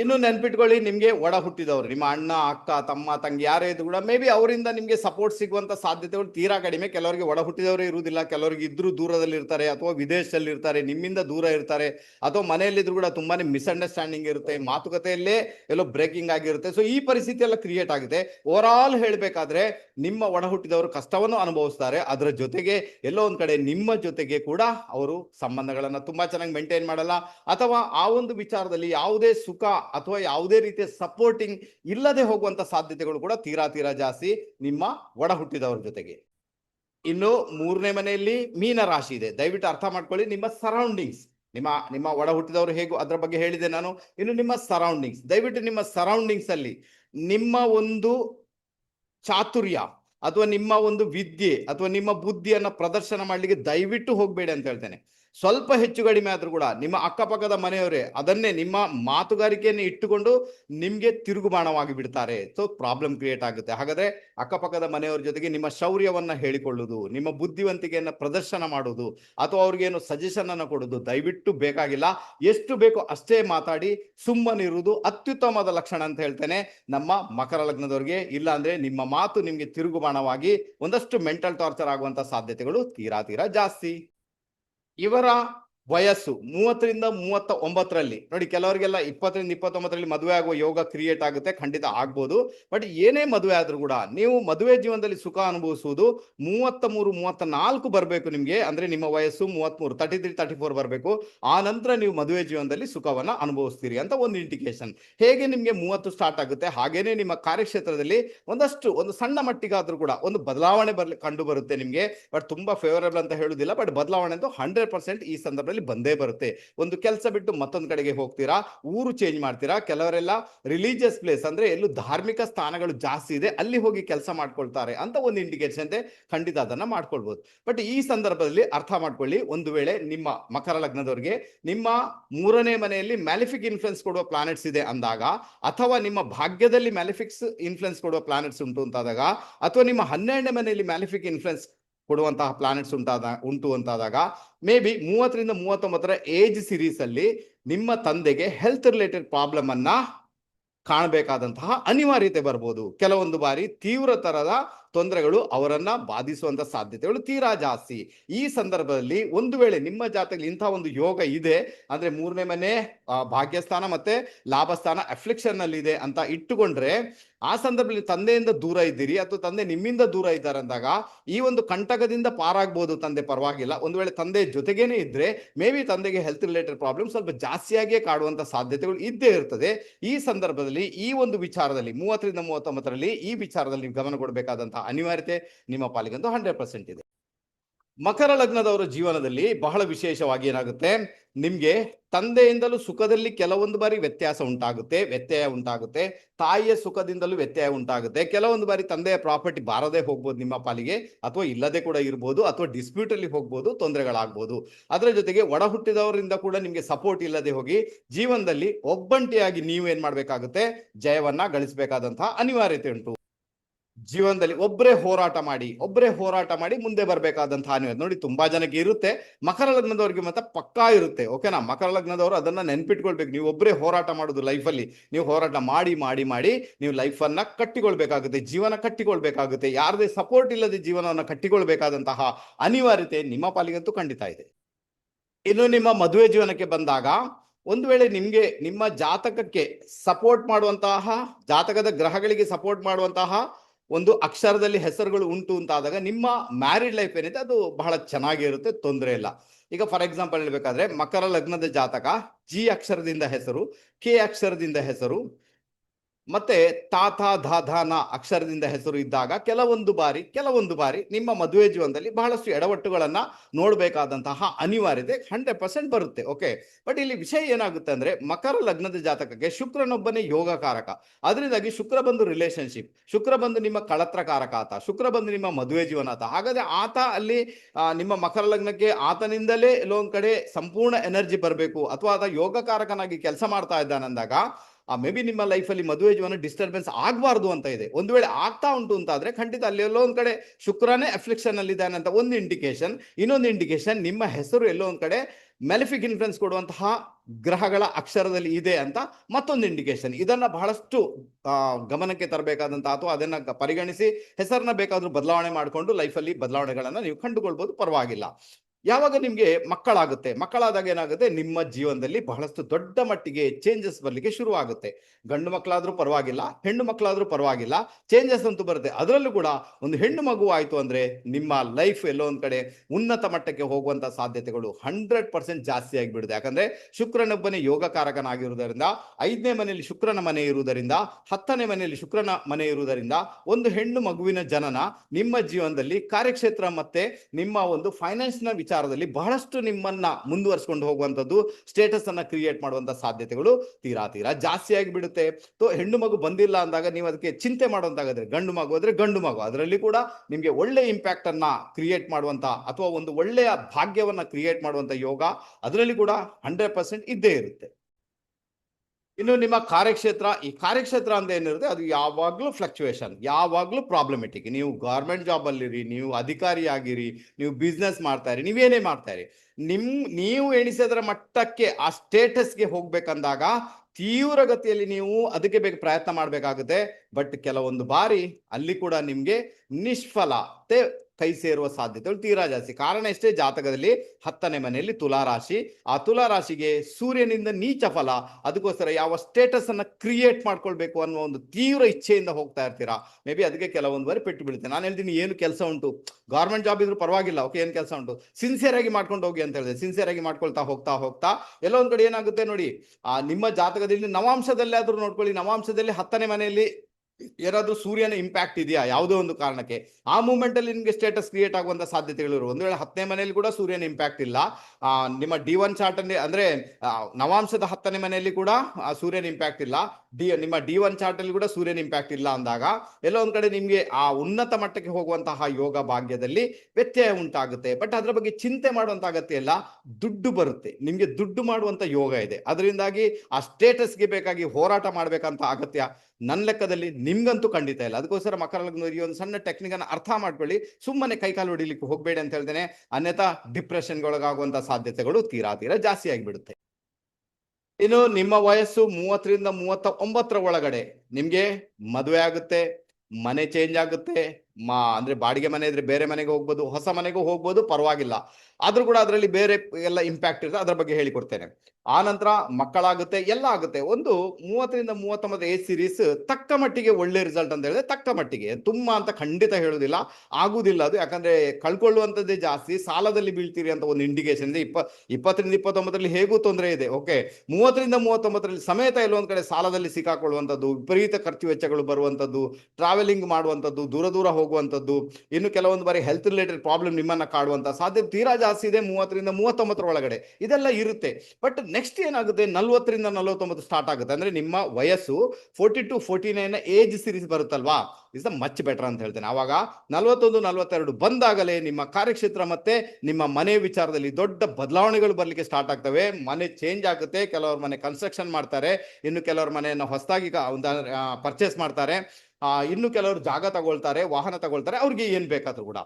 ಇನ್ನು ನೆನ್ಪಿಟ್ಕೊಳ್ಳಿ, ನಿಮ್ಗೆ ಒಡ ಹುಟ್ಟಿದವರು, ನಿಮ್ಮ ಅಣ್ಣ, ಅಕ್ಕ, ತಮ್ಮ, ತಂಗಿ, ಯಾರೇ ಇದ್ರು ಕೂಡ ಮೇ ಬಿ ಅವರಿಂದ ನಿಮ್ಗೆ ಸಪೋರ್ಟ್ ಸಿಗುವಂತ ಸಾಧ್ಯತೆಗಳು ತೀರಾ ಕಡಿಮೆ. ಕೆಲವರಿಗೆ ಒಡ ಹುಟ್ಟಿದವರೇ ಇರುವುದಿಲ್ಲ, ಕೆಲವರಿಗೆ ಇದ್ರು ದೂರದಲ್ಲಿ ಇರ್ತಾರೆ ಅಥವಾ ವಿದೇಶದಲ್ಲಿ ಇರ್ತಾರೆ ನಿಮ್ಮಿಂದ ದೂರ ಇರ್ತಾರೆ, ಅಥವಾ ಮನೆಯಲ್ಲಿದ್ರು ಕೂಡ ತುಂಬಾನೇ ಮಿಸ್ಅಂಡರ್ಸ್ಟ್ಯಾಂಡಿಂಗ್ ಇರುತ್ತೆ, ಮಾತುಕತೆಯಲ್ಲೇ ಎಲ್ಲೋ ಬ್ರೇಕಿಂಗ್ ಆಗಿರುತ್ತೆ. ಸೊ ಈ ಪರಿಸ್ಥಿತಿ ಎಲ್ಲ ಕ್ರಿಯೇಟ್ ಆಗುತ್ತೆ. ಓವರ್ ಆಲ್ ಹೇಳಬೇಕಾದ್ರೆ, ನಿಮ್ಮ ಒಡ ಹುಟ್ಟಿದವರು ಕಷ್ಟವನ್ನು ಅನುಭವಿಸ್ತಾರೆ. ಅದರ ಜೊತೆಗೆ ಎಲ್ಲೋ ಒಂದ್ ಕಡೆ ನಿಮ್ಮ ಜೊತೆಗೆ ಕೂಡ ಅವರು ಸಂಬಂಧಗಳನ್ನ ತುಂಬಾ ಚೆನ್ನಾಗಿ ಮೇಂಟೈನ್ ಮಾಡಲ್ಲ. ಅಥವಾ ಆ ಒಂದು ವಿಚಾರದಲ್ಲಿ ಯಾವುದೇ ಸುಖ ಅಥವಾ ಯಾವುದೇ ರೀತಿಯ ಸಪೋರ್ಟಿಂಗ್ ಇಲ್ಲದೆ ಹೋಗುವಂತ ಸಾಧ್ಯತೆಗಳು ಕೂಡ ತೀರಾ ತೀರಾ ಜಾಸ್ತಿ ನಿಮ್ಮ ಒಡ ಹುಟ್ಟಿದವರ ಜೊತೆಗೆ. ಇನ್ನು ಮೂರನೇ ಮನೆಯಲ್ಲಿ ಮೀನ ರಾಶಿ ಇದೆ. ದಯವಿಟ್ಟು ಅರ್ಥ ಮಾಡ್ಕೊಳ್ಳಿ, ನಿಮ್ಮ ಸರೌಂಡಿಂಗ್ಸ್ ನಿಮ್ಮ ನಿಮ್ಮ ಒಡ ಹುಟ್ಟಿದವರು ಹೇಗೂ ಅದರ ಬಗ್ಗೆ ಹೇಳಿದೆ ನಾನು. ಇನ್ನು ನಿಮ್ಮ ಸರೌಂಡಿಂಗ್ಸ್ ದಯವಿಟ್ಟು ನಿಮ್ಮ ಸರೌಂಡಿಂಗ್ಸ್ ಅಲ್ಲಿ ನಿಮ್ಮ ಒಂದು ಚಾತುರ್ಯ ಅಥವಾ ನಿಮ್ಮ ಒಂದು ವಿದ್ಯೆ ಅಥವಾ ನಿಮ್ಮ ಬುದ್ಧಿಯನ್ನ ಪ್ರದರ್ಶನ ಮಾಡ್ಲಿಕ್ಕೆ ದಯವಿಟ್ಟು ಹೋಗಬೇಡಿ ಅಂತ ಹೇಳ್ತೇನೆ. ಸ್ವಲ್ಪ ಹೆಚ್ಚು ಕಡಿಮೆ ಆದರೂ ಕೂಡ ನಿಮ್ಮ ಅಕ್ಕಪಕ್ಕದ ಮನೆಯವರೇ ಅದನ್ನೇ ನಿಮ್ಮ ಮಾತುಗಾರಿಕೆಯನ್ನು ಇಟ್ಟುಕೊಂಡು ನಿಮಗೆ ತಿರುಗುಬಾಣವಾಗಿ ಬಿಡ್ತಾರೆ. ಸೊ ಪ್ರಾಬ್ಲಮ್ ಕ್ರಿಯೇಟ್ ಆಗುತ್ತೆ. ಹಾಗಾದ್ರೆ ಅಕ್ಕಪಕ್ಕದ ಮನೆಯವರ ಜೊತೆಗೆ ನಿಮ್ಮ ಶೌರ್ಯವನ್ನ ಹೇಳಿಕೊಳ್ಳುವುದು ನಿಮ್ಮ ಬುದ್ಧಿವಂತಿಕೆಯನ್ನು ಪ್ರದರ್ಶನ ಮಾಡುವುದು ಅಥವಾ ಅವ್ರಿಗೇನು ಸಜೆಷನ್ ಅನ್ನು ಕೊಡುವುದು ದಯವಿಟ್ಟು ಬೇಕಾಗಿಲ್ಲ. ಎಷ್ಟು ಬೇಕೋ ಅಷ್ಟೇ ಮಾತಾಡಿ ಸುಮ್ಮನಿರುವುದು ಅತ್ಯುತ್ತಮವಾದ ಲಕ್ಷಣ ಅಂತ ಹೇಳ್ತೇನೆ. ನಮ್ಮ ಮಕರ ಲಗ್ನದವರಿಗೆ, ಇಲ್ಲ ಅಂದ್ರೆ ನಿಮ್ಮ ಮಾತು ನಿಮಗೆ ತಿರುಗುಬಾಣವಾಗಿ ಒಂದಷ್ಟು ಮೆಂಟಲ್ ಟಾರ್ಚರ್ ಆಗುವಂತ ಸಾಧ್ಯತೆಗಳು ತೀರಾ ತೀರಾ ಜಾಸ್ತಿ. ಇವರ ವಯಸ್ಸು ಮೂವತ್ತರಿಂದ ಮೂವತ್ತ ಒಂಬತ್ತರಲ್ಲಿ ನೋಡಿ, ಕೆಲವರಿಗೆಲ್ಲ ಇಪ್ಪತ್ತರಿಂದ ಇಪ್ಪತ್ತೊಂಬತ್ತರಲ್ಲಿ ಮದುವೆ ಆಗುವ ಯೋಗ ಕ್ರಿಯೇಟ್ ಆಗುತ್ತೆ, ಖಂಡಿತ ಆಗ್ಬೋದು. ಬಟ್ ಏನೇ ಮದುವೆ ಆದ್ರೂ ಕೂಡ ನೀವು ಮದುವೆ ಜೀವನದಲ್ಲಿ ಸುಖ ಅನುಭವಿಸುವುದು ಮೂವತ್ತ ಮೂರು ಮೂವತ್ತ ನಾಲ್ಕು ಬರಬೇಕು ನಿಮಗೆ. ಅಂದ್ರೆ ನಿಮ್ಮ ವಯಸ್ಸು ಮೂವತ್ಮೂರು ತರ್ಟಿ ತ್ರೀ ತರ್ಟಿ ಫೋರ್ ಬರಬೇಕು. ಆ ನಂತರ ನೀವು ಮದುವೆ ಜೀವನದಲ್ಲಿ ಸುಖವನ್ನ ಅನುಭವಿಸ್ತೀರಿ ಅಂತ ಒಂದು ಇಂಡಿಕೇಶನ್ ಹೇಗೆ ನಿಮಗೆ ಮೂವತ್ತು ಸ್ಟಾರ್ಟ್ ಆಗುತ್ತೆ, ಹಾಗೇನೆ ನಿಮ್ಮ ಕಾರ್ಯಕ್ಷೇತ್ರದಲ್ಲಿ ಒಂದಷ್ಟು, ಒಂದು ಸಣ್ಣ ಮಟ್ಟಿಗಾದರೂ ಕೂಡ ಒಂದು ಬದಲಾವಣೆ ಬರ್ಲಿ ಕಂಡು ಬರುತ್ತೆ ನಿಮಗೆ. ಬಟ್ ತುಂಬಾ ಫೇವರೇಬಲ್ ಅಂತ ಹೇಳುದಿಲ್ಲ, ಬಟ್ ಬದಲಾವಣೆ ಅಂತೂ ಹಂಡ್ರೆಡ್ ಪರ್ಸೆಂಟ್ ಈ ಸಂದರ್ಭದಲ್ಲಿ ಬಂದೇ ಬರುತ್ತೆ. ಒಂದು ಕೆಲಸ ಬಿಟ್ಟು ಮತ್ತೊಂದು ಕಡೆಗೆ ಹೋಗ್ತೀರಾ? ಊರು ಚೇಂಜ್ ಮಾಡ್ತೀರಾ? ಕೆಲವರೆಲ್ಲ ರಿಲಿಜಿಯಸ್ ಪ್ಲೇಸ್ ಅಂದ್ರೆ ಎಲ್ಲೂ ಧಾರ್ಮಿಕ ಸ್ಥಾನಗಳು ಜಾಸ್ತಿ ಇದೆ, ಅಲ್ಲಿ ಹೋಗಿ ಕೆಲಸ ಮಾಡ್ಕೊಳ್ತಾರೆ ಅಂತ ಒಂದು ಇಂಡಿಕೇಶನ್ ಖಂಡಿತ ಅದನ್ನ ಮಾಡ್ಕೊಳ್ಬಹುದು ಬಟ್ ಈ ಸಂದರ್ಭದಲ್ಲಿ ಅರ್ಥ ಮಾಡ್ಕೊಳ್ಳಿ, ಒಂದು ವೇಳೆ ನಿಮ್ಮ ಮಕರ ಲಗ್ನದವರಿಗೆ ನಿಮ್ಮ ಮೂರನೇ ಮನೆಯಲ್ಲಿ ಮ್ಯಾಲಿಫಿಕ್ ಇನ್ಫ್ಲುಯೆನ್ಸ್ ಕೊಡುವ ಪ್ಲಾನೆಟ್ಸ್ ಇದೆ ಅಂದಾಗ, ಅಥವಾ ನಿಮ್ಮ ಭಾಗ್ಯದಲ್ಲಿ ಮ್ಯಾಲಿಫಿಕ್ಸ್ ಇನ್ಫ್ಲುಯೆನ್ಸ್ ಕೊಡುವ ಪ್ಲಾನೆಟ್ಸ್ ಉಂಟು ಅಂತಾದಾಗ ಅಥವಾ ನಿಮ್ಮ ಹನ್ನೆರಡನೇ ಮನೆಯಲ್ಲಿ ಮ್ಯಾಲಿಫಿಕ್ ಇನ್ಫ್ಲುಯೆನ್ಸ್ ಕೊಡುವಂತಹ ಪ್ಲಾನೆಟ್ಸ್ ಉಂಟಾದ, ಉಂಟು ಅಂತಾದಾಗ ಮೇ ಬಿ ಮೂವತ್ತರಿಂದ ಮೂವತ್ತೊಂಬತ್ತರ ಏಜ್ ಸಿರೀಸ್ ಅಲ್ಲಿ ನಿಮ್ಮ ತಂದೆಗೆ ಹೆಲ್ತ್ ರಿಲೇಟೆಡ್ ಪ್ರಾಬ್ಲಮ್ ಅನ್ನ ಕಾಣಬೇಕಾದಂತಹ ಅನಿವಾರ್ಯತೆ ಬರ್ಬೋದು. ಕೆಲವೊಂದು ಬಾರಿ ತೀವ್ರ ತರದ ತೊಂದರೆಗಳು ಅವರನ್ನ ಬಾಧಿಸುವಂತ ಸಾಧ್ಯತೆಗಳು ತೀರಾ ಜಾಸ್ತಿ. ಈ ಸಂದರ್ಭದಲ್ಲಿ ಒಂದು ವೇಳೆ ನಿಮ್ಮ ಜಾತಕದಲ್ಲಿ ಇಂಥ ಒಂದು ಯೋಗ ಇದೆ, ಅಂದ್ರೆ ಮೂರನೇ ಮನೆ ಭಾಗ್ಯಸ್ಥಾನ ಮತ್ತೆ ಲಾಭಸ್ಥಾನ ಅಫ್ಲಿಕ್ಷನ್ನಲ್ಲಿ ಇದೆ ಅಂತ ಇಟ್ಟುಕೊಂಡ್ರೆ, ಆ ಸಂದರ್ಭದಲ್ಲಿ ತಂದೆಯಿಂದ ದೂರ ಇದ್ದೀರಿ ಅಥವಾ ತಂದೆ ನಿಮ್ಮಿಂದ ದೂರ ಇದ್ದಾರೆ ಅಂದಾಗ, ಈ ಒಂದು ಕಂಟಕದಿಂದ ಪಾರಾಗ್ಬೋದು ತಂದೆ ಪರವಾಗಿಲ್ಲ. ಒಂದು ವೇಳೆ ತಂದೆ ಜೊತೆಗೇನೆ ಇದ್ರೆ ಮೇ ಬಿ ತಂದೆಗೆ ಹೆಲ್ತ್ ರಿಲೇಟೆಡ್ ಪ್ರಾಬ್ಲಮ್ ಸ್ವಲ್ಪ ಜಾಸ್ತಿಯಾಗಿಯೇ ಕಾಡುವಂತ ಸಾಧ್ಯತೆಗಳು ಇದ್ದೇ ಇರ್ತದೆ. ಈ ಸಂದರ್ಭದಲ್ಲಿ ಈ ಒಂದು ವಿಚಾರದಲ್ಲಿ, ಮೂವತ್ತರಿಂದ ಮೂವತ್ತೊಂಬತ್ತರಲ್ಲಿ ಈ ವಿಚಾರದಲ್ಲಿ ನೀವು ಗಮನ ಕೊಡಬೇಕಾದಂತಹ ಅನಿವಾರ್ಯತೆ ನಿಮ್ಮ ಪಾಲಿಗಂತೂ ಹಂಡ್ರೆಡ್ ಪರ್ಸೆಂಟ್ ಇದೆ. ಮಕರ ಲಗ್ನದವರ ಜೀವನದಲ್ಲಿ ಬಹಳ ವಿಶೇಷವಾಗಿ ಏನಾಗುತ್ತೆ? ನಿಮ್ಗೆ ತಂದೆಯಿಂದಲೂ ಸುಖದಲ್ಲಿ ಕೆಲವೊಂದು ಬಾರಿ ವ್ಯತ್ಯಾಸ ಉಂಟಾಗುತ್ತೆ, ವ್ಯತ್ಯಯ ಉಂಟಾಗುತ್ತೆ, ತಾಯಿಯ ಸುಖದಿಂದಲೂ ವ್ಯತ್ಯಯ ಉಂಟಾಗುತ್ತೆ. ಕೆಲವೊಂದು ಬಾರಿ ತಂದೆಯ ಪ್ರಾಪರ್ಟಿ ಬಾರದೇ ಹೋಗ್ಬೋದು ನಿಮ್ಮ ಪಾಲಿಗೆ, ಅಥವಾ ಇಲ್ಲದೆ ಕೂಡ ಇರ್ಬೋದು, ಅಥವಾ ಡಿಸ್ಪ್ಯೂಟ್ ಅಲ್ಲಿ ಹೋಗ್ಬೋದು, ತೊಂದರೆಗಳಾಗ್ಬೋದು. ಅದರ ಜೊತೆಗೆ ಒಡ ಹುಟ್ಟಿದವರಿಂದ ಕೂಡ ನಿಮಗೆ ಸಪೋರ್ಟ್ ಇಲ್ಲದೆ ಹೋಗಿ ಜೀವನದಲ್ಲಿ ಒಬ್ಬಂಟಿಯಾಗಿ ನೀವು ಏನ್ ಮಾಡ್ಬೇಕಾಗುತ್ತೆ? ಜಯವನ್ನ ಗಳಿಸಬೇಕಾದಂತಹ ಅನಿವಾರ್ಯತೆ ಉಂಟು. ಜೀವನದಲ್ಲಿ ಒಬ್ಬರೇ ಹೋರಾಟ ಮಾಡಿ ಒಬ್ಬರೇ ಹೋರಾಟ ಮಾಡಿ ಮುಂದೆ ಬರಬೇಕಾದಂತಹ ಅನಿವಾರ್ಯ ನೋಡಿ ತುಂಬಾ ಜನಕ್ಕೆ ಇರುತ್ತೆ. ಮಕರ ಲಗ್ನದವ್ರಿಗೆ ಮತ್ತೆ ಪಕ್ಕಾ ಇರುತ್ತೆ ಓಕೆನಾ ಮಕರ ಲಗ್ನದವರು ಅದನ್ನ ನೆನ್ಪಿಟ್ಕೊಳ್ಬೇಕು. ನೀವು ಒಬ್ಬರೇ ಹೋರಾಟ ಮಾಡೋದು ಲೈಫಲ್ಲಿ ನೀವು ಹೋರಾಟ ಮಾಡಿ ಮಾಡಿ ಮಾಡಿ ನೀವು ಲೈಫನ್ನ ಕಟ್ಟಿಕೊಳ್ಬೇಕಾಗುತ್ತೆ, ಜೀವನ ಕಟ್ಟಿಕೊಳ್ಬೇಕಾಗುತ್ತೆ. ಯಾರದೇ ಸಪೋರ್ಟ್ ಇಲ್ಲದೆ ಜೀವನವನ್ನು ಕಟ್ಟಿಕೊಳ್ಬೇಕಾದಂತಹ ಅನಿವಾರ್ಯತೆ ನಿಮ್ಮ ಪಾಲಿಗಂತೂ ಖಂಡಿತ ಇದೆ. ಇನ್ನು ನಿಮ್ಮ ಮದುವೆ ಜೀವನಕ್ಕೆ ಬಂದಾಗ ಒಂದು ವೇಳೆ ನಿಮಗೆ ನಿಮ್ಮ ಜಾತಕಕ್ಕೆ ಸಪೋರ್ಟ್ ಮಾಡುವಂತಹ, ಜಾತಕದ ಗ್ರಹಗಳಿಗೆ ಸಪೋರ್ಟ್ ಮಾಡುವಂತಹ ಒಂದು ಅಕ್ಷರದಲ್ಲಿ ಹೆಸರುಗಳು ಉಂಟು ಅಂತ ಆದಾಗ ನಿಮ್ಮ ಮ್ಯಾರಿಡ್ ಲೈಫ್ ಏನಿದೆ ಅದು ಬಹಳ ಚೆನ್ನಾಗಿರುತ್ತೆ, ತೊಂದರೆ ಇಲ್ಲ. ಈಗ ಫಾರ್ ಎಕ್ಸಾಂಪಲ್ ಹೇಳ್ಬೇಕಾದ್ರೆ ಮಕರ ಲಗ್ನದ ಜಾತಕ, ಜಿ ಅಕ್ಷರದಿಂದ ಹೆಸರು, ಕೆ ಅಕ್ಷರದಿಂದ ಹೆಸರು ಮತ್ತೆ ತಾತ ಧಾಧಾನ ಅಕ್ಷರದಿಂದ ಹೆಸರು ಇದ್ದಾಗ ಕೆಲವೊಂದು ಬಾರಿ ಕೆಲವೊಂದು ಬಾರಿ ನಿಮ್ಮ ಮದುವೆ ಜೀವನದಲ್ಲಿ ಬಹಳಷ್ಟು ಎಡವಟ್ಟುಗಳನ್ನ ನೋಡಬೇಕಾದಂತಹ ಅನಿವಾರ್ಯತೆ ಹಂಡ್ರೆಡ್ ಪರ್ಸೆಂಟ್ ಬರುತ್ತೆ ಓಕೆ ಬಟ್ ಇಲ್ಲಿ ವಿಷಯ ಏನಾಗುತ್ತೆ ಅಂದ್ರೆ ಮಕರ ಲಗ್ನದ ಜಾತಕಕ್ಕೆ ಶುಕ್ರನೊಬ್ಬನೇ ಯೋಗಕಾರಕ. ಅದರಿಂದಾಗಿ ಶುಕ್ರ ಬಂದು ರಿಲೇಶನ್ಶಿಪ್ ಶುಕ್ರ ಬಂದು ನಿಮ್ಮ ಕಳತ್ರಕಾರಕ ಆತ ಶುಕ್ರ ಬಂದು ನಿಮ್ಮ ಮದುವೆ ಜೀವನ ಆತ ಹಾಗಾದ್ರೆ ಆತ ಅಲ್ಲಿ ನಿಮ್ಮ ಮಕರ ಲಗ್ನಕ್ಕೆ ಆತನಿಂದಲೇ ಲೋನ್ ಕಡೆ ಸಂಪೂರ್ಣ ಎನರ್ಜಿ ಬರಬೇಕು, ಅಥವಾ ಆತ ಯೋಗಕಾರಕನಾಗಿ ಕೆಲಸ ಮಾಡ್ತಾ ಇದ್ದಾನಂದಾಗ ಆ ಮೇ ಬಿ ನಿಮ್ಮ ಲೈಫಲ್ಲಿ ಮದುವೆ ಜೀವನ ಡಿಸ್ಟರ್ಬೆನ್ಸ್ ಆಗಬಾರ್ದು ಅಂತ ಇದೆ. ಒಂದು ವೇಳೆ ಆಗ್ತಾ ಉಂಟು ಅಂತ ಆದರೆ ಖಂಡಿತ ಅಲ್ಲಿ ಎಲ್ಲೋ ಒಂದು ಕಡೆ ಶುಕ್ರನೇ ಅಫ್ಲಿಕ್ಷನ್ ಅಲ್ಲಿದ್ದಾನೆ ಅಂತ ಒಂದು ಇಂಡಿಕೇಶನ್ ಇನ್ನೊಂದು ಇಂಡಿಕೇಶನ್ ನಿಮ್ಮ ಹೆಸರು ಎಲ್ಲೋ ಒಂದು ಕಡೆ ಮೆಲಿಫಿಕ್ ಇನ್ಫ್ಲುಯೆನ್ಸ್ ಕೊಡುವಂತಹ ಗ್ರಹಗಳ ಅಕ್ಷರದಲ್ಲಿ ಇದೆ ಅಂತ ಮತ್ತೊಂದು ಇಂಡಿಕೇಶನ್ ಇದನ್ನ ಬಹಳಷ್ಟು ಗಮನಕ್ಕೆ ತರಬೇಕಾದಂತಹ ಅಥವಾ ಅದನ್ನ ಪರಿಗಣಿಸಿ ಹೆಸರನ್ನ ಬೇಕಾದ್ರೂ ಬದಲಾವಣೆ ಮಾಡಿಕೊಂಡು ಲೈಫಲ್ಲಿ ಬದಲಾವಣೆಗಳನ್ನ ನೀವು ಕಂಡುಕೊಳ್ಬಹುದು ಪರವಾಗಿಲ್ಲ. ಯಾವಾಗ ನಿಮ್ಗೆ ಮಕ್ಕಳಾಗುತ್ತೆ? ಮಕ್ಕಳಾದಾಗ ಏನಾಗುತ್ತೆ? ನಿಮ್ಮ ಜೀವನದಲ್ಲಿ ಬಹಳಷ್ಟು ದೊಡ್ಡ ಮಟ್ಟಿಗೆ ಚೇಂಜಸ್ ಬರಲಿಕ್ಕೆ ಶುರು ಆಗುತ್ತೆ ಗಂಡು ಮಕ್ಕಳಾದ್ರೂ ಪರವಾಗಿಲ್ಲ, ಹೆಣ್ಣು ಮಕ್ಕಳಾದ್ರೂ ಪರವಾಗಿಲ್ಲ ಚೇಂಜಸ್ ಅಂತೂ ಬರುತ್ತೆ. ಅದರಲ್ಲೂ ಕೂಡ ಒಂದು ಹೆಣ್ಣು ಮಗು ಆಯಿತು ಅಂದ್ರೆ ನಿಮ್ಮ ಲೈಫ್ ಎಲ್ಲೋ ಒಂದ್ ಕಡೆ ಉನ್ನತ ಮಟ್ಟಕ್ಕೆ ಹೋಗುವಂತ ಸಾಧ್ಯತೆಗಳು ಹಂಡ್ರೆಡ್ ಪರ್ಸೆಂಟ್ ಜಾಸ್ತಿ ಆಗಿಬಿಡುತ್ತೆ. ಯಾಕಂದ್ರೆ ಶುಕ್ರನೊಬ್ಬನೇ ಯೋಗಕಾರಕನಾಗಿರುವುದರಿಂದ, ಐದನೇ ಮನೆಯಲ್ಲಿ ಶುಕ್ರನ ಮನೆ ಇರುವುದರಿಂದ, ಹತ್ತನೇ ಮನೆಯಲ್ಲಿ ಶುಕ್ರನ ಮನೆ ಇರುವುದರಿಂದ ಒಂದು ಹೆಣ್ಣು ಮಗುವಿನ ಜನನ ನಿಮ್ಮ ಜೀವನದಲ್ಲಿ ಕಾರ್ಯಕ್ಷೇತ್ರ ಮತ್ತೆ ನಿಮ್ಮ ಒಂದು ಫೈನಾನ್ಸ್ನ ವಿಚಾರದಲ್ಲಿ ಬಹಳಷ್ಟು ನಿಮ್ಮನ್ನ ಮುಂದುವರಿಸಿಕೊಂಡು ಹೋಗುವಂಥದ್ದು ಸ್ಟೇಟಸ್ ಅನ್ನ ಕ್ರಿಯೇಟ್ ಮಾಡುವಂತ ಸಾಧ್ಯತೆಗಳು ತೀರಾ ತೀರಾ ಜಾಸ್ತಿ ಆಗಿಬಿಡುತ್ತೆ. ಸೊ ಹೆಣ್ಣು ಮಗು ಬಂದಿಲ್ಲ ಅಂದಾಗ ನೀವು ಅದಕ್ಕೆ ಚಿಂತೆ ಮಾಡುವಂತಾಗದ್ರೆ ಗಂಡು ಮಗು ಆದ್ರೆ ಗಂಡು ಮಗು. ಅದರಲ್ಲಿ ಕೂಡ ನಿಮಗೆ ಒಳ್ಳೆ ಇಂಪ್ಯಾಕ್ಟ್ ಅನ್ನ ಕ್ರಿಯೇಟ್ ಮಾಡುವಂತ ಅಥವಾ ಒಂದು ಒಳ್ಳೆಯ ಭಾಗ್ಯವನ್ನ ಕ್ರಿಯೇಟ್ ಮಾಡುವಂತ ಯೋಗ ಅದರಲ್ಲಿ ಕೂಡ ಹಂಡ್ರೆಡ್ ಪರ್ಸೆಂಟ್ ಇದ್ದೇ ಇರುತ್ತೆ. ಇನ್ನು ನಿಮ್ಮ ಕಾರ್ಯಕ್ಷೇತ್ರ, ಈ ಕಾರ್ಯಕ್ಷೇತ್ರ ಅಂದ್ರೆ ಏನಿರುತ್ತೆ, ಅದು ಯಾವಾಗಲೂ ಫ್ಲಕ್ಚುಯೇಷನ್ ಯಾವಾಗಲೂ ಪ್ರಾಬ್ಲಮೆಟಿಕ್ ನೀವು ಗೌರ್ಮೆಂಟ್ ಜಾಬ್ ಅಲ್ಲಿರಿ, ನೀವು ಅಧಿಕಾರಿ ಆಗಿರಿ ನೀವು ಬಿಸ್ನೆಸ್ ಮಾಡ್ತಾ ಇರಿ ನೀವೇನೇ ಮಾಡ್ತಾ ಇರಿ. ನಿಮ್, ನೀವು ಎಣಿಸಿದ್ರ ಮಟ್ಟಕ್ಕೆ, ಆ ಸ್ಟೇಟಸ್ಗೆ ಹೋಗ್ಬೇಕಂದಾಗ ತೀವ್ರ ಗತಿಯಲ್ಲಿ ನೀವು ಅದಕ್ಕೆ ಬೇಕು, ಪ್ರಯತ್ನ ಮಾಡಬೇಕಾಗುತ್ತೆ. ಬಟ್ ಕೆಲವೊಂದು ಬಾರಿ ಅಲ್ಲಿ ಕೂಡ ನಿಮ್ಗೆ ನಿಷ್ಫಲತೆ ಕೈ ಸೇರುವ ಸಾಧ್ಯತೆಗಳು ತೀರಾ ಜಾಸ್ತಿ. ಕಾರಣ ಎಷ್ಟೇ, ಜಾತಕದಲ್ಲಿ ಹತ್ತನೇ ಮನೆಯಲ್ಲಿ ತುಲಾ ರಾಶಿ. ಆ ತುಲಾ ರಾಶಿಗೆ ಸೂರ್ಯನಿಂದ ನೀಚ ಫಲ, ಅದಕ್ಕೋಸ್ಕರ ಯಾವ ಸ್ಟೇಟಸ್ ಅನ್ನ ಕ್ರಿಯೇಟ್ ಮಾಡ್ಕೊಳ್ಬೇಕು ಅನ್ನೋ ಒಂದು ತೀವ್ರ ಇಚ್ಛೆಯಿಂದ ಹೋಗ್ತಾ ಇರ್ತೀರಾ? ಮೇ ಬಿ ಅದಕ್ಕೆ ಕೆಲವೊಂದು ಬಾರಿ ಪೆಟ್ಟು ಬೀಳುತ್ತೆ ನಾನು ಹೇಳ್ತೀನಿ, ಏನು ಕೆಲಸ ಉಂಟು? ಗೌರ್ಮೆಂಟ್ ಜಾಬ್ ಇದ್ರೂ ಪರವಾಗಿಲ್ಲ. ಓಕೆ ಏನು ಕೆಲಸ ಉಂಟು? ಸಿನ್ಸಿಯರ್ ಆಗಿ ಮಾಡ್ಕೊಂಡು ಹೋಗಿ ಅಂತ ಹೇಳಿದೆ. ಸಿನ್ಸಿಯರ್ ಆಗಿ ಮಾಡ್ಕೊಳ್ತಾ ಹೋಗ್ತಾ ಹೋಗ್ತಾ ಎಲ್ಲ ಒಂದ್ ಕಡೆ ಏನಾಗುತ್ತೆ ನೋಡಿ? ಆ, ನಿಮ್ಮ ಜಾತಕದಲ್ಲಿ ನವಾಂಶದಲ್ಲಿ ಆದ್ರೂ ನೋಡ್ಕೊಳ್ಳಿ. ನವಾಂಶದಲ್ಲಿ ಹತ್ತನೇ ಮನೆಯಲ್ಲಿ ಏನಾದ್ರೂ ಸೂರ್ಯನ ಇಂಪ್ಯಾಕ್ಟ್ ಇದೆಯಾ? ಯಾವುದೋ ಒಂದು ಕಾರಣಕ್ಕೆ. ಆ ಮೂಮೆಂಟ್ ಅಲ್ಲಿ ನಿಮಗೆ ಸ್ಟೇಟಸ್ ಕ್ರಿಯೇಟ್ ಆಗುವಂತ ಸಾಧ್ಯತೆಗಳು ಇರುವ ಒಂದು ವೇಳೆ ಹತ್ತನೇ ಮನೆಯಲ್ಲಿ ಕೂಡ ಸೂರ್ಯನ ಇಂಪ್ಯಾಕ್ಟ್ ಇಲ್ಲ. ನಿಮ್ಮ ಡಿ ಒನ್ ಚಾರ್ಟ್ ಅಲ್ಲಿ ಅಂದ್ರೆ ನವಾಂಶದ ಹತ್ತನೇ ಮನೆಯಲ್ಲಿ ಕೂಡ ಸೂರ್ಯನ ಇಂಪ್ಯಾಕ್ಟ್ ಇಲ್ಲ. ಡಿ ನಿಮ್ಮ ಡಿ ಒನ್ ಚಾರ್ಟ್ ಅಲ್ಲಿ ಕೂಡ ಸೂರ್ಯನ ಇಂಪ್ಯಾಕ್ಟ್ ಇಲ್ಲ ಅಂದಾಗ, ಎಲ್ಲೋ ಒಂದ್ ಕಡೆ ನಿಮ್ಗೆ ಆ ಉನ್ನತ ಮಟ್ಟಕ್ಕೆ ಹೋಗುವಂತಹ ಯೋಗ ಭಾಗ್ಯದಲ್ಲಿ ವ್ಯತ್ಯಯ ಉಂಟಾಗುತ್ತೆ. ಬಟ್ ಅದ್ರ ಬಗ್ಗೆ ಚಿಂತೆ ಮಾಡುವಂತ ಅಗತ್ಯ ಇಲ್ಲ ದುಡ್ಡು ಬರುತ್ತೆ. ನಿಮ್ಗೆ ದುಡ್ಡು ಮಾಡುವಂತ ಯೋಗ ಇದೆ. ಅದರಿಂದಾಗಿ ಆ ಸ್ಟೇಟಸ್ಗೆ ಬೇಕಾಗಿ ಹೋರಾಟ ಮಾಡ್ಬೇಕಂತ ಅಗತ್ಯ ನನ್ನ ಲೆಕ್ಕದಲ್ಲಿ ನಿಮ್ಗಂತೂ ಖಂಡಿತ ಇಲ್ಲ. ಅದಕ್ಕೋಸ್ಕರ ಮಕ್ಕಳ ಈ ಒಂದು ಸಣ್ಣ ಟೆಕ್ನಿಕ್ ಅನ್ನ ಅರ್ಥ ಮಾಡ್ಕೊಳ್ಳಿ. ಸುಮ್ಮನೆ ಕೈಕಾಲು ಹೊಡಿಲಿಕ್ಕೆ ಹೋಗ್ಬೇಡಿ ಅಂತ ಹೇಳ್ತೇನೆ. ಅನ್ಯಥಾ ಡಿಪ್ರೆಷನ್ಗೆ ಒಳಗಾಗುವಂತ ಸಾಧ್ಯತೆಗಳು ತೀರಾ ತೀರಾ ಜಾಸ್ತಿ ಆಗಿಬಿಡುತ್ತೆ. ಇನ್ನು ನಿಮ್ಮ ವಯಸ್ಸು ಮೂವತ್ತರಿಂದ ಮೂವತ್ತ ಒಂಬತ್ತರ ಒಳಗಡೆ ನಿಮ್ಗೆ ಮದುವೆ ಆಗುತ್ತೆ, ಮನೆ ಚೇಂಜ್ ಆಗುತ್ತೆ, ಮಾ, ಅಂದ್ರೆ ಬಾಡಿಗೆ ಮನೆ ಇದ್ರೆ ಬೇರೆ ಮನೆಗೆ ಹೋಗ್ಬೋದು, ಹೊಸ ಮನೆಗೂ ಹೋಗ್ಬೋದು, ಪರವಾಗಿಲ್ಲ. ಆದ್ರೂ ಕೂಡ ಅದರಲ್ಲಿ ಬೇರೆ ಎಲ್ಲ ಇಂಪ್ಯಾಕ್ಟ್ ಇರುತ್ತೆ. ಅದರ ಬಗ್ಗೆ ಹೇಳಿಕೊಡ್ತೇನೆ. ಆ ನಂತರ ಮಕ್ಕಳಾಗುತ್ತೆ, ಎಲ್ಲ ಆಗುತ್ತೆ. ಒಂದು ಮೂವತ್ತರಿಂದ ಮೂವತ್ತೊಂಬತ್ತು ಏಜ್ ಸೀರೀಸ್ ತಕ್ಕ ಮಟ್ಟಿಗೆ ಒಳ್ಳೆ ರಿಸಲ್ಟ್ ಅಂತ ಹೇಳಿದ್ರೆ ತಕ್ಕ ಮಟ್ಟಿಗೆ. ತುಂಬ ಅಂತ ಖಂಡಿತ ಹೇಳೋದಿಲ್ಲ. ಆಗುವುದಿಲ್ಲ ಅದು. ಯಾಕಂದ್ರೆ ಕಳ್ಕೊಳ್ಳುವಂಥದ್ದೇ ಜಾಸ್ತಿ. ಸಾಲದಲ್ಲಿ ಬೀಳ್ತೀರಿ ಅಂತ ಒಂದು ಇಂಡಿಕೇಶನ್ ಇದೆ. ಇಪ್ಪ, ಇಪ್ಪತ್ತರಿಂದ ಇಪ್ಪತ್ತೊಂಬತ್ತರಲ್ಲಿ ಹೇಗೂ ತೊಂದರೆ ಇದೆ. ಓಕೆ ಮೂವತ್ತರಿಂದ ಮೂವತ್ತೊಂಬತ್ತರಲ್ಲಿ ಸಮೇತ ಎಲ್ಲೊಂದ್ ಕಡೆ ಸಾಲದಲ್ಲಿ ಸಿಕ್ಕಾಕೊಳ್ಳುವಂಥದ್ದು, ವಿಪರೀತ ಖರ್ಚು ವೆಚ್ಚಗಳು ಬರುವಂಥದ್ದು ಟ್ರಾವೆಲಿಂಗ್ ಮಾಡುವಂಥದ್ದು, ದೂರ ದೂರ ಹೋಗುವಂಥದ್ದು, ಇನ್ನು ಕೆಲವೊಂದು ಬಾರಿ ಹೆಲ್ತ್ ರಿಲೇಟೆಡ್ ಪ್ರಾಬ್ಲಮ್ ನಿಮ್ಮನ್ನ ಕಾಡುವಂತ ಸಾಧ್ಯತೆ ತೀರಾ ಜಾಸ್ತಿ ಇದೆ, ಮೂವತ್ತರಿಂದ ಮೂವತ್ತೊಂಬತ್ತರ ಒಳಗಡೆ. ಇದೆಲ್ಲ ಇರುತ್ತೆ. ಬಟ್ ನೆಕ್ಸ್ಟ್ ಏನಾಗುತ್ತೆ? ನಲ್ವತ್ತರಿಂದ ನಲವತ್ತೊಂಬತ್ತು ಸ್ಟಾರ್ಟ್ ಆಗುತ್ತೆ. ಅಂದ್ರೆ ನಿಮ್ಮ ವಯಸ್ಸು forty to forty nine age series ಬರುತ್ತಲ್ವಾ is much better ಅಂತ ಹೇಳ್ತೇನೆ. ಆವಾಗ ನಲವತ್ತೊಂದು, ನಲವತ್ತೆರಡು ಬಂದಾಗಲೇ ನಿಮ್ಮ ಕಾರ್ಯಕ್ಷೇತ್ರ ಮತ್ತೆ ನಿಮ್ಮ ಮನೆ ವಿಚಾರದಲ್ಲಿ ದೊಡ್ಡ ಬದಲಾವಣೆಗಳು ಬರ್ಲಿಕ್ಕೆ ಸ್ಟಾರ್ಟ್ ಆಗ್ತವೆ. ಮನೆ ಚೇಂಜ್ ಆಗುತ್ತೆ. ಕೆಲವ್ರ ಮನೆ ಕನ್ಸ್ಟ್ರಕ್ಷನ್ ಮಾಡ್ತಾರೆ. ಇನ್ನು ಕೆಲವ್ರ ಮನೆಯನ್ನು ಹೊಸದಾಗಿ ಪರ್ಚೇಸ್ ಮಾಡ್ತಾರೆ. ಇನ್ನು ಕೆಲವರು ಜಾಗ ತಗೊಳ್ತಾರೆ, ವಾಹನ ತಗೊಳ್ತಾರೆ. ಅವ್ರಿಗೆ ಏನ್ ಬೇಕಾದ್ರೂ ಕೂಡ.